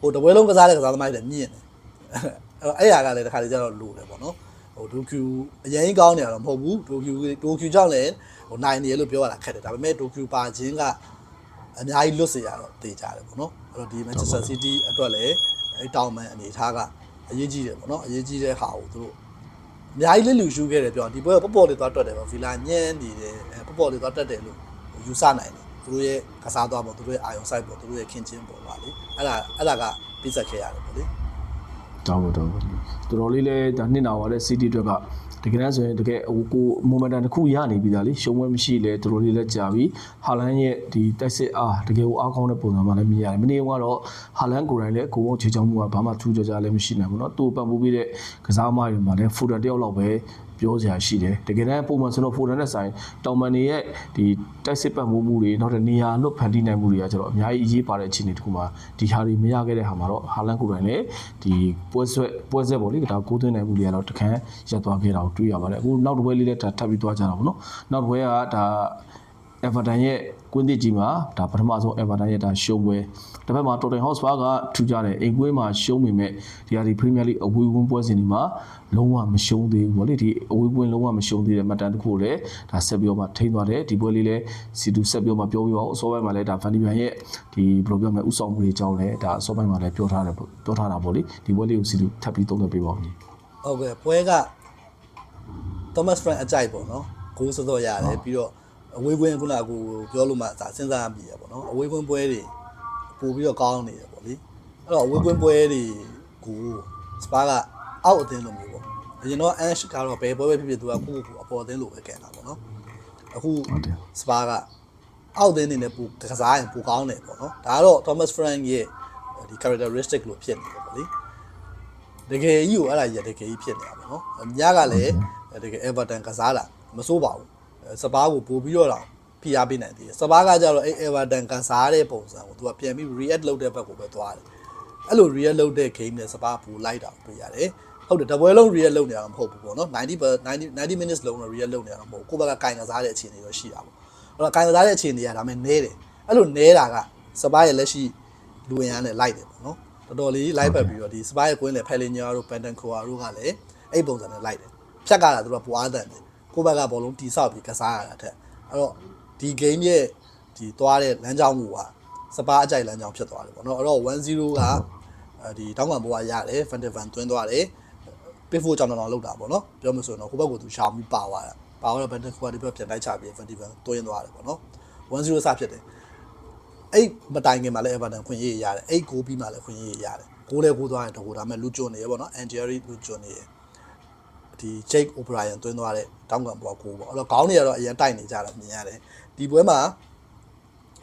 ဟိုတပွဲလုံးကစားတဲ့ကစားသမားတွေမြင့်တယ်အဲ့တော့အဲ့ဟာကလည်းတစ်ခါလေကျတော့လိုတယ်ပေါ့နော်ဟဟိုဒိုကျူအရင်ကောင်းနေရတော့မဟုတ်ဘူးဒိုကျူဒိုကျူကြောင့်လည်းဟိုနိုင်နေရလို့ပြောရတာခက်တယ်ဒါပေမဲ့ဒိုကျူပါခြင်းကအများကြီးလွတ်စေရတော့တေးကြတယ်ပေါ့နော်အဲ့တော့ဒီ Manchester City အတွက်လည်းအဲ့တောင်မန်အနေထားကအရေးကြီးတယ်ပေါ့နော်အရေးကြီးတဲ့ဟာကိုသူတို့အများကြီးလစ်လူရှုခဲ့တယ်ပြောဒီပွဲကပေါ့ပေါ့လေးသွားတွက်တယ်ပေါ့ဗီလာညံ့နေတယ်ပေါ့ပေါ့လေးသွားတက်တယ်လို့ယူဆနိုင်တယ် သူတို့ရဲ့ကစားသွားပေါ့သူတို့ရဲ့အာယုံဆိုင်ပေါ့သူတို့ရဲ့ခင်ချင်းပေါ့ပါလေအဲ့ဒါအဲ့ဒါကပြည့်စက်ခဲ့ရတယ်ပေါ့လေ တောင်းတော့တော်တော်လေးလဲဒါနှစ်နာပါတဲ့ City အတွက်ကတကယ်တမ်းဆိုရင်တကယ်ဟိုကို momentum တစ်ခုရနေပြီသားလေရှုံးပွဲမရှိလဲတော်တော်လေးလက်ကြာပြီဟာလန်ရဲ့ဒီတိုက်စစ်အားတကယ်ကိုအားကောင်းတဲ့ပုံစံမှလည်းမြင်ရတယ်မနေ့ကတော့ဟာလန်ကိုယ်တိုင်လည်းကိုယ်ကခြေချောင်းမှုကဘာမှထူးခြားခြားလည်းမရှိနိုင်ဘူးเนาะသူ့ပတ်မှုပြီးတဲ့ကစားမတွေမှာလည်းဖူဒန်တယောက်လောက်ပဲ ပြောစရာရှိတယ်တကယ်တမ်းပုံမှန်ဆိုတော့ဖိုဒန်နဲ့ဆိုင်တောင်မန်တွေရဲ့ဒီတိုက်စစ်ပတ်မှုမှုတွေနောက်တဲ့နေရာလွတ်ဖန်တီးနိုင်မှုတွေကကျတော့အများကြီးအရေးပါတဲ့အခြေအနေတစ်ခုမှာဒီဟာတွေမရခဲ့တဲ့ဟာမှာတော့ဟာလန်ကိုယ်တိုင်လည်းဒီပွဲဆွဲပွဲဆက်ပေါ့လေဒါကိုးသွင်းနိုင်မှုတွေကတော့တခန်းရပ်သွားခဲ့တာကိုတွေ့ရပါတယ်အခုနောက်တစ်ပွဲလေးလည်းဒါထပ်ပြီးသွားကြတာပေါ့နော်နောက်တစ်ပွဲကဒါ Everton ရဲ့ ကွင်းသစ်ကြီးမှာဒါပထမဆုံး Everton ရဲ့ဒါရှုံးပွဲတစ်ဖက်မှာ Tottenham Hotspur ကထူကြတယ်အိမ်ကွင်းမှာရှုံးပေမဲ့ဒီဟာဒီ Premier League အဝေးကွင်းပွဲစဉ်ဒီမှာလုံးဝမရှုံးသေးဘူးဗောလေဒီအဝေးကွင်းလုံးဝမရှုံးသေးတဲ့မှတ်တမ်းတစ်ခုကိုလည်းဒါဆက်ပြောမှထိန်းသွားတယ်ဒီပွဲလေးလည်းစီတူဆက်ပြောမှပြောပြပါဦးအစောပိုင်းမှာလည်းဒါ Van de Ven ရဲ့ဒီဘယ်လိုပြောမလဲဥဆောင်မှုတွေအကြောင်းလည်းဒါအစောပိုင်းမှာလည်းပြောထားတယ်ပေါ့ပြောထားတာဗောလေဒီပွဲလေးကိုစီတူထပ်ပြီးသုံးသပ်ပေးပါဦးညီဟုတ်ကဲ့ပွဲက Thomas Frank အကြိုက်ပေါ့နော်ဂိုးစောစောရတယ်ပြီးတော့ အဝေးကွင်းခုနကကိုပြောလို့မှဒါစဉ်းစားရမိရပေါ့နော်အဝေးကွင်းပွဲတွေပို့ပြီးတော့ကောင်းနေတယ်ပေါ့လေအဲ့တော့အဝေးကွင်းပွဲတွေကိုစပါကအောက်အသင်းလိုမျိုးပေါ့အရင်တော့ Ash ကတော့ဘယ်ပွဲပဲဖြစ်ဖြစ်သူကကိုယ့်ကိုယ်အပေါ်အသင်းလိုပဲကဲတာပေါ့နော်အခုဟုတ်တယ်စပါကအောက်အသင်းနေနဲ့ပိုကစားရင်ပိုကောင်းတယ်ပေါ့နော်ဒါကတော့ Thomas Frank ရဲ့ဒီ characteristic လို့ဖြစ်နေတယ်ပေါ့လေတကယ်ကြီးကိုအဲ့ဒါကြီးကတကယ်ကြီးဖြစ်နေတာပေါ့နော်ညကလည်းတကယ် Everton ကစားတာမစိုးပါဘူး စပါးကိုပို့ပြီးတော့တော့ဖိအားပေးနိုင်သေးတယ်စပါးကကြတော့အဲ့ Everton ကစားတဲ့ပုံစံကိုသူကပြန်ပြီး react လုပ်တဲ့ဘက်ကိုပဲသွားတယ်အဲ့လို react လုပ်တဲ့ game နဲ့စပါးပို့လိုက်တာကိုတွေ့ရတယ်ဟုတ်တယ်တပွဲလုံး react လုပ်နေရတာမဟုတ်ဘူးပေါ့နော်90 90 90 minutes လုံးတော့ react လုပ်နေရတာမဟုတ်ဘူးကိုယ့်ဘက်ကကင်ကစားတဲ့အခြေအနေတော့ရှိတာပေါ့အဲ့တော့ကင်ကစားတဲ့အခြေအနေကဒါပေမဲ့နဲတယ်အဲ့လိုနဲတာကစပါးရဲ့လက်ရှိလူဝင်ရမ်းနဲ့လိုက်တယ်ပေါ့နော်တော်တော်လေးလိုက်ပတ်ပြီးတော့ဒီစပိုင်ကွင်းလေဖယ်လင်ညာတို့ပန်တန်ခိုအာတို့ကလည်းအဲ့ပုံစံနဲ့လိုက်တယ်ဖြတ်ကတာသူတို့ကပွားတန်တယ် ကိုယ့်ဘက်ကဘောလုံးတီဆောက်ပြီးကစားရတာတဲ့အဲ့တော့ဒီ game ရဲ့ဒီသွားတဲ့လမ်းကြောင်းမူကစပါအကြိုက်လမ်းကြောင်းဖြစ်သွားတယ်ပေါ့နော်အဲ့တော့1-0ကအဲဒီတောင်းပန်ဘောကရတယ်ဖန်တဗန်သွင်းသွားတယ်ပစ်ဖို့ကြောင့်တော့လောက်တာပေါ့နော်ပြောမဆိုရင်တော့ဟိုဘက်ကိုသူရှောင်ပြီးပါသွားတာပါသွားတော့ဘန်တန်ခိုအာဒီဘက်ပြန်လိုက်ချပြီးဖန်တဗန်သွင်းသွားတယ်ပေါ့နော်1-0စဖြစ်တယ်အဲ့မတိုင်ခင်မှာလည်း Everton ခွင့်ရေးရတယ်အဲ့ဂိုးပြီးမှလည်းခွင့်ရေးရတယ်ဂိုးလည်းဂိုးသွားရင်တကူဒါပေမဲ့လူကျွန်းနေရပေါ့နော် Angeri လူကျွန်းနေရ ဒီ Jake O'Brien သွင်းသွားတဲ့တောင်းကန်ပေါ်ဂိုးပေါ့အဲ့တော့ခေါင်းတွေကတော့အရင်တိုက်နေကြတာမြင်ရတယ်ဒီပွဲမှာ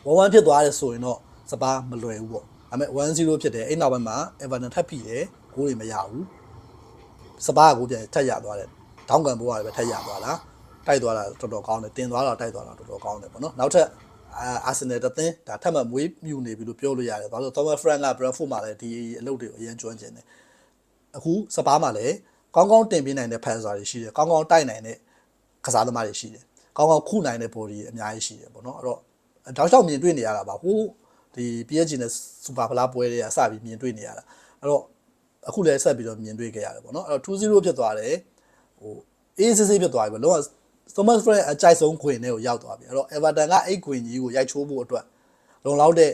1-1ဖြစ်သွားတယ်ဆိုရင်တော့စပါးမလွယ်ဘူးပေါ့ဒါပေမဲ့1-0ဖြစ်တယ်အဲ့နောက်ပိုင်းမှာ Everton ထပ်ပြီးတယ်ဂိုးတွေမရဘူးစပါးကဂိုးပြန်ထပ်ရသွားတယ်တောင်းကန်ပေါ်ကလည်းပဲထပ်ရသွားလားတိုက်သွားတာတော်တော်ကောင်းတယ်တင်သွားတာတိုက်သွားတာတော်တော်ကောင်းတယ်ပေါ့နော်နောက်ထပ်အာဆင်နယ်တသင်းဒါထပ်မံမွေးမြူနေပြီလို့ပြောလို့ရတယ်။ဘာလို့လဲဆိုတော့ Thomas Frank က Brentford မှာလည်းဒီအလုပ်တွေကိုအရင်ကျွမ်းကျင်တယ်။အခုစပါးမှာလည်း ကောင်းကောင်းတင်ပြနိုင်တဲ့ passer တွေရှိတယ်။ကောင်းကောင်းတိုက်နိုင်တဲ့ကစားသမားတွေရှိတယ်။ကောင်းကောင်းခုနိုင်တဲ့ body အများကြီးရှိတယ်ပေါ့နော်။အဲ့တော့တောက်လျှောက်မြင်တွေ့နေရတာပါ။ဟိုဒီ PSG နဲ့ Super Fla ပွဲတွေကစပြီးမြင်တွေ့နေရတာ။အဲ့တော့အခုလည်းဆက်ပြီးတော့မြင်တွေ့ခဲ့ရတယ်ပေါ့နော်။အဲ့တော့2-0ဖြစ်သွားတယ်။ဟိုအေးစစ်စစ်ဖြစ်သွားပြီပေါ့။လုံးဝ Thomas Frank အကြိုက်ဆုံးခွင်တွေကိုရောက်သွားပြီအဲ့တော့ Everton ကအဲ့ခွင်ကြီးကိုရိုက်ချိုးဖို့အတွက်လုံလောက်တဲ့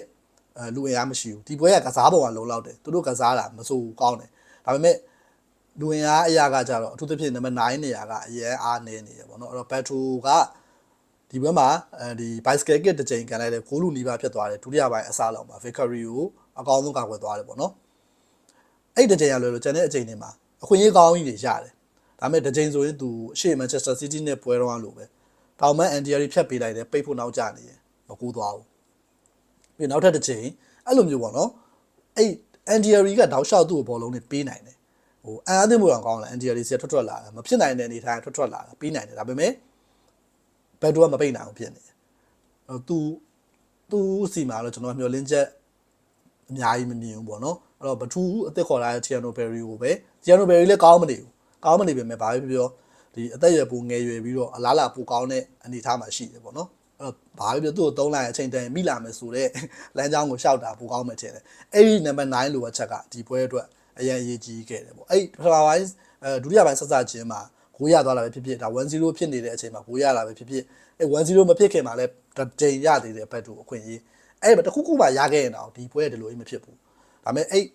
အဲလူအင်အားမရှိဘူးဒီပွဲကကစားပုံကလုံလောက်တယ်သူတို့ကစားတာမဆိုးဘူးကောင်းတယ်ဒါပေမဲ့ လူအင်အားအရာကကြတော့အထူးသဖြင့်နံပါတ်9နေရာကအရင်အားနေနေရပေါ့နော်အဲ့တော့ Petro ကဒီပွဲမှာအဲဒီ bicycle kit တစ်ချိန်ကန်လိုက်တဲ့ဂိုးလူနီးပါးဖြစ်သွားတယ်ဒုတိယပိုင်းအစားလောက်မှာ Victory ကိုအကောင်းဆုံးကာကွယ်သွားတယ်ပေါ့နော်အဲ့တစ်ချိန်ရလွယ်လို့ကျန်တဲ့အချိန်တွေမှာအခွင့်အရေးကောင်းကြီးတွေရတယ်ဒါပေမဲ့တစ်ချိန်ဆိုရင်သူအရှေ့ Manchester City နဲ့ပွဲတော့လို့ပဲတောင်မန် Andiari ဖြတ်ပေးလိုက်တယ်ပိတ်ဖို့နောက်ကျနေတယ်မကူသွားဘူးပြီးနောက်ထပ်တစ်ချိန်အဲ့လိုမျိုးပေါ့နော်အဲ့ Andiari ကတောက်လျှောက်သူ့ကိုဘောလုံးနဲ့ပေးနိုင်တယ် ဟိုအန်အားသိမှုတော့ကောင်းလား Andiari စီထွက်ထွက်လာတာမဖြစ်နိုင်တဲ့အနေထားထွက်ထွက်လာတာပေးနိုင်တယ်ဒါပေမဲ့ဘက်တော့မပိတ်နိုင်အောင်ဖြစ်နေတယ်ဟိုသူသူစီမှာတော့ကျွန်တော်မျှော်လင့်ချက်အများကြီးမမြင်ဘူးပေါ့နော်အဲ့တော့ဘထူးအသက်ခေါ်လာတဲ့ Tiano Berry ကိုပဲ Tiano Berry လည်းကောင်းမနေဘူးကောင်းမနေပေမဲ့ဘာပဲပြောပြောဒီအသက်အရွယ်ပူငယ်ရွယ်ပြီးတော့အလားလာပူကောင်းတဲ့အနေအထားမှာရှိတယ်ပေါ့နော်အဲ့တော့ဘာပဲပြောသူ့ကိုသုံးလိုက်အချိန်တန်မိလာမယ်ဆိုတော့လမ်းကြောင်းကိုရှောက်တာပူကောင်းမယ်ထင်တယ်အဲ့ဒီနံပါတ်9လိုအချက်ကဒီပွဲအတွက် အရင်အရေးကြီးခဲ့တယ်ပေါ့အဲ့ပထမပိုင်းအဲဒုတိယပိုင်းဆက်စချင်းမှာကိုရသွားတာပဲဖြစ်ဖြစ်ဒါ1-0ဖြစ်နေတဲ့အချိန်မှာကိုရလာပဲဖြစ်ဖြစ်အဲ1-0မဖြစ်ခင်မှာလည်းတိမ်ရသေးတယ်ဘက်တူအခွင့်အရေးအဲ့တခုခုမှရခဲ့ရင်တော့ဒီပွဲဒီလိုကြီးမဖြစ်ဘူးဒါပေမဲ့အဲ့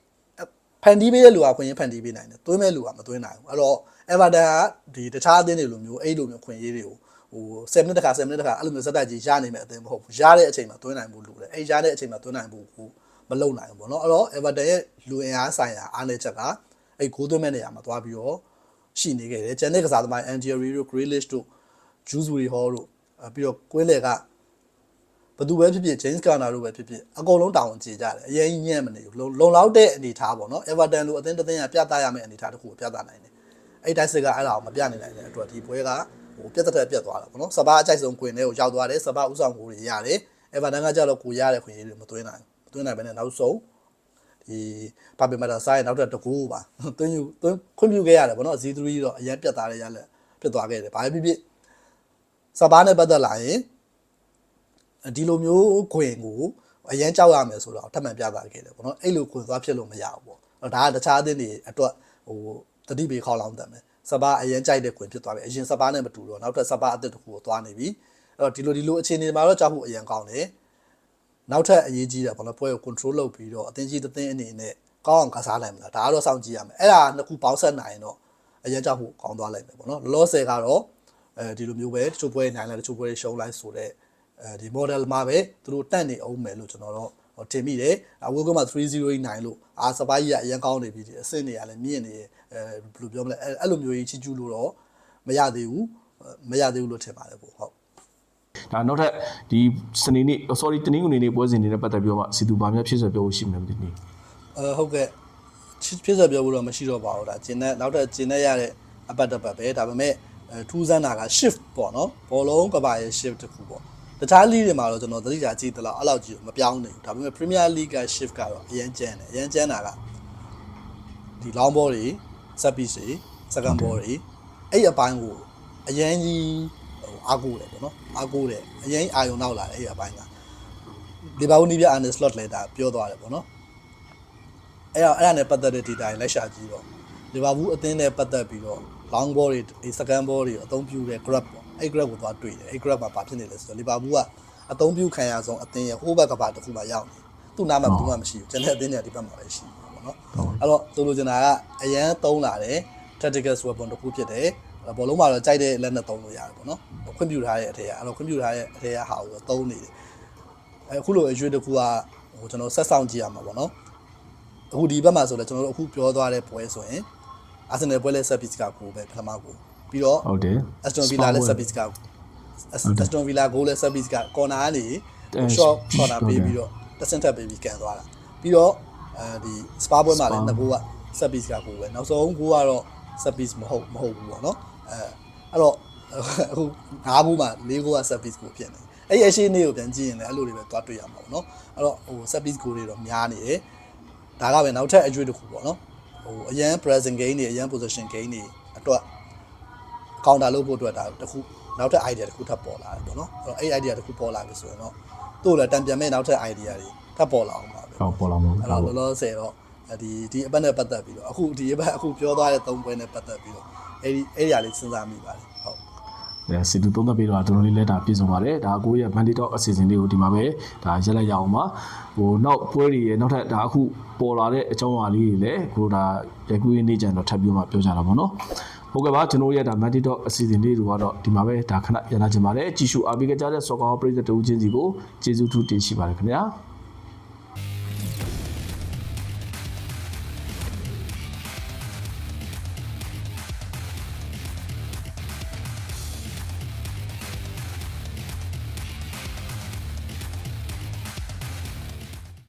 ဖန်တီးပေးတဲ့လူကခွင့်ရဖန်တီးပေးနိုင်တယ်သွင်းမဲ့လူကမသွင်းနိုင်ဘူးအဲ့တော့ Everton ကဒီတခြားအသင်းတွေလိုမျိုးအဲ့လိုမျိုးခွင့်ရေးတွေကိုဟို7မိနစ်တခါ7မိနစ်တခါအဲ့လိုမျိုးစက်တက်ကြီးရနိုင်မဲ့အသင်းမဟုတ်ဘူးရတဲ့အချိန်မှာသွင်းနိုင်ဖို့လိုတယ်အဲ့ရတဲ့အချိန်မှာသွင်းနိုင်ဖို့ကို မလုံနိုင်ဘူးပေါ့နော်အဲ့တော့ Everton ရဲ့လူအင်အားဆိုင်ရာအားနည်းချက်ကအဲ့ဂိုးသွင်းမဲ့နေရာမှာသွားပြီးတော့ရှိနေခဲ့တယ်ကျန်တဲ့ကစားသမား Angerie တို့ Grealish တို့ Juice Hall တို့ပြီးတော့ကွင်းလေကဘသူပဲဖြစ်ဖြစ် James Garner တို့ပဲဖြစ်ဖြစ်အကုန်လုံးတောင်းကြည့်ကြတယ်အရင်ညံ့မနေဘူးလုံလောက်တဲ့အနေထားပေါ့နော် Everton လိုအသင်းတစ်သင်းကပြသရမယ့်အနေထားတစ်ခုကိုပြသနိုင်တယ်အဲ့တိုင်းစစ်ကအဲ့ဒါကိုမပြနိုင်နိုင်တဲ့အတွက်ဒီပွဲကဟိုပြတ်တက်ပြတ်သွားတာပေါ့နော်စပါးအကြိုက်ဆုံးကွင်းထဲကိုရောက်သွားတယ်စပါးဥဆောင်ကိုတွေရတယ် Everton ကကြတော့ကိုရတဲ့ခွင့်ရေးတွေမသွင်းနိုင်ဘူးမ သွင်းနိုင်ဘဲနဲ့နောက်ဆုံးဒီပါပီမတာဆိုင်နောက်တစ်တကူပါသွင်းယူသွင်းခွင့်ပြုခဲ့ရတယ်ပေါ့နော် Z3 တော့အရင်ပြတ်သားတဲ့ရလက်ပြတ်သွားခဲ့တယ်ဘာပဲဖြစ်ဖြစ်စပါးနဲ့ပတ်သက်လာရင်ဒီလိုမျိုးခွင်ကိုအရင်ကြောက်ရမယ်ဆိုတော့ထပ်မံပြသခဲ့တယ်ပေါ့နော်အဲ့လိုခွင်သွားဖြစ်လို့မရဘူးပေါ့အဲ့ဒါကတခြားအသင်းတွေအတွက်ဟိုတတိပေခေါက်လောင်းတယ်မယ်စပါးအရင်ကြိုက်တဲ့ခွင်ဖြစ်သွားပြီအရင်စပါးနဲ့မတူတော့နောက်ထပ်စပါးအသစ်တစ်ခုကိုသွားနေပြီအဲ့တော့ဒီလိုဒီလိုအခြေအနေမှာတော့ကြောက်ဖို့အရင်ကောင်းတယ် နောက်ထပ်အရေးကြီးတာပေါ့နော်ပွဲကို control လုပ်ပြီးတော့အသင်းကြီးတစ်သင်းအနေနဲ့ကောင်းအောင်ကစားနိုင်မလားဒါကတော့စောင့်ကြည့်ရမယ်အဲ့ဒါနှစ်ခုပေါင်းဆက်နိုင်ရင်တော့အရင်ကြောက်ဖို့ကောင်းသွားလိမ့်မယ်ပေါ့နော်လောလောဆယ်ကတော့အဲဒီလိုမျိုးပဲတချို့ပွဲနိုင်လိုက်တချို့ပွဲရှုံးလိုက်ဆိုတော့အဲဒီ model မှာပဲသူတို့တန့်နေအောင်မယ်လို့ကျွန်တော်တော့ဟိုတင်မိတယ်အဝေးကမှာ3089လို့အာစပါးကြီးကအရင်ကောင်းနေပြီဒီအဆင့်တွေကလည်းမြင့်နေအဲဘယ်လိုပြောမလဲအဲ့လိုမျိုးကြီးချီကျူးလို့တော့မရသေးဘူးမရသေးဘူးလို့ထင်ပါတယ်ပေါ့ဟုတ် ဒါနောက်ထပ်ဒီစနေနေ့ sorry တနင်္ဂနွေနေ့ပွဲစဉ်တွေနဲ့ပတ်သက်ပြီးတော့မှစီသူဘာများဖြစ်ဆိုပြောဖို့ရှိမလဲမသိဘူးအဲဟုတ်ကဲ့ချစ်ဖြစ်စပြောဖို့တော့မရှိတော့ပါဘူးဒါကျင်းတဲ့နောက်ထပ်ကျင်းတဲ့ရတဲ့အပတ်တစ်ပတ်ပဲဒါပေမဲ့အဲထူးဆန်းတာက shift ပေါ့နော်ဘောလုံးကဘာရဲ့ shift တစ်ခုပေါ့တခြား league တွေမှာတော့ကျွန်တော်သတိထားကြည့်သလားအဲ့လောက်ကြီးမပြောင်းနေဘူးဒါပေမဲ့ Premier League က shift ကတော့အရင်ကျန်းတယ်အရင်ကျန်းတာကဒီ long ball တွေ set piece တွေ second ball တွေအဲ့အပိုင်းကိုအရင်ကြီးဟို အားကိုးတယ်ပေါ့နော်အားကိုးတယ်အရင်အာယုံနောက်လာတယ်အဲ့အပိုင်းကလီဗာပူးနီးပြအာနယ်စလော့လဲတာပြောသွားတယ်ပေါ့နော်အဲ့တော့အဲ့ဒါနဲ့ပတ်သက်တဲ့ data တွေလက်ရှာကြည့်တော့လီဗာပူးအသင်းနဲ့ပတ်သက်ပြီးတော့ long ball တွေဒီ second ball တွေအသုံးပြုတဲ့ grab ပေါ့အဲ့ grab ကိုသွားတွေ့တယ်အဲ့ grab မှာဘာဖြစ်နေလဲဆိုတော့လီဗာပူးကအသုံးပြုခံရဆုံးအသင်းရဲ့ over ကဘာတစ်ခုမှရောက်နေသူ့နားမှာဘူးမှမရှိဘူးကျန်တဲ့အသင်းတွေကဒီဘက်မှာပဲရှိတယ်ပေါ့နော်အဲ့တော့ဆိုလိုချင်တာကအရန်သုံးလာတယ် tactical weapon တစ်ခုဖြစ်တယ် ဘောလုံးမှာတော့ကြိုက်တဲ့လက်နဲ့သုံးလို့ရတယ်ပေါ့နော်ခွင့်ပြုထားတဲ့အထက်ကအဲ့တော့ခွင့်ပြုထားတဲ့အထက်ကဟာကိုသုံးနေတယ်အဲအခုလိုအရွေးတစ်ခုကဟိုကျွန်တော်ဆက်ဆောင်ကြည့်ရမှာပေါ့နော်အခုဒီဘက်မှာဆိုလည်းကျွန်တော်တို့အခုပြောသွားတဲ့ပွဲဆိုရင်အာဆင်နယ်ပွဲလဲဆက်ပစ်ကကိုပဲပထမကိုပြီးတော့ဟုတ်တယ်အက်စတွန်ဗီလာလဲဆက်ပစ်ကအက်စတွန်ဗီလာဂိုးလဲဆက်ပစ်ကကော်နာကနေ short corner ပေးပြီးတော့တစ်စင်ထပ်ပေးပြီးကန်သွားတာပြီးတော့အဲဒီစပါပွဲမှာလည်းနှစ်ဂိုးကဆက်ပစ်ကကိုပဲနောက်ဆုံးဂိုးကတော့ဆက်ပစ်မဟုတ်မဟုတ်ဘူးပေါ့နော် အဲအဲ့တော့အခုငါးဘူးမှာလေးဂိုးကဆက်ပစ်ကိုဖြစ်နေအဲ့ဒီအရှိနေကိုပြန်ကြည့်ရင်လည်းအဲ့လိုတွေပဲသွားတွေ့ရမှာပေါ့နော်အဲ့တော့ဟိုဆက်ပစ်ကိုတွေတော့များနေတယ်ဒါကပဲနောက်ထပ်အကျွေးတစ်ခုပေါ့နော်ဟိုအရန် present game တွေအရန် position game တွေအတွက် counter လုပ်ဖို့အတွက်ဒါတစ်ခုနောက်ထပ် idea တစ်ခုထပ်ပေါ်လာတယ်ပေါ့နော်အဲ့တော့အဲ့ idea တစ်ခုပေါ်လာပြီဆိုရင်တော့သူ့လည်းတံပြန်မဲ့နောက်ထပ် idea တွေထပ်ပေါ်လာအောင်ပါပဲဟုတ်ပေါ်လာမှာအဲ့တော့လောလောဆယ်တော့ဒီဒီအပတ်နဲ့ပတ်သက်ပြီးတော့အခုဒီအပတ်အခုပြောသွားတဲ့၃ပွဲနဲ့ပတ်သက်ပြီးတော့ အဲ့ဒီအဲ့ဒီအရာလေးစဉ်းစားမိပါတယ်ဟုတ်အဲစီတူသုံးသပ်ပြီးတော့တော်တော်လေးလဲတာပြည့်စုံပါတယ်ဒါအကိုရဲ့ bandit talk အစီအစဉ်လေးကိုဒီမှာပဲဒါရက်လိုက်ရအောင်ပါဟိုနောက်ပွဲတွေရဲ့နောက်ထပ်ဒါအခုပေါ်လာတဲ့အကြောင်းအရာလေးတွေလည်းကိုဒါရက်ကူးနေကြတော့ထပ်ပြီးမှပြောကြတာပေါ့နော်ဟုတ်ကဲ့ပါကျွန်တော်ရဲ့ဒါ bandit talk အစီအစဉ်လေးတွေကတော့ဒီမှာပဲဒါခဏရနာချင်ပါတယ်ကြည့်ရှုအားပေးကြတဲ့ soccer operator တူချင်းစီကိုကျေးဇူးထူးတင်ရှိပါတယ်ခင်ဗျာ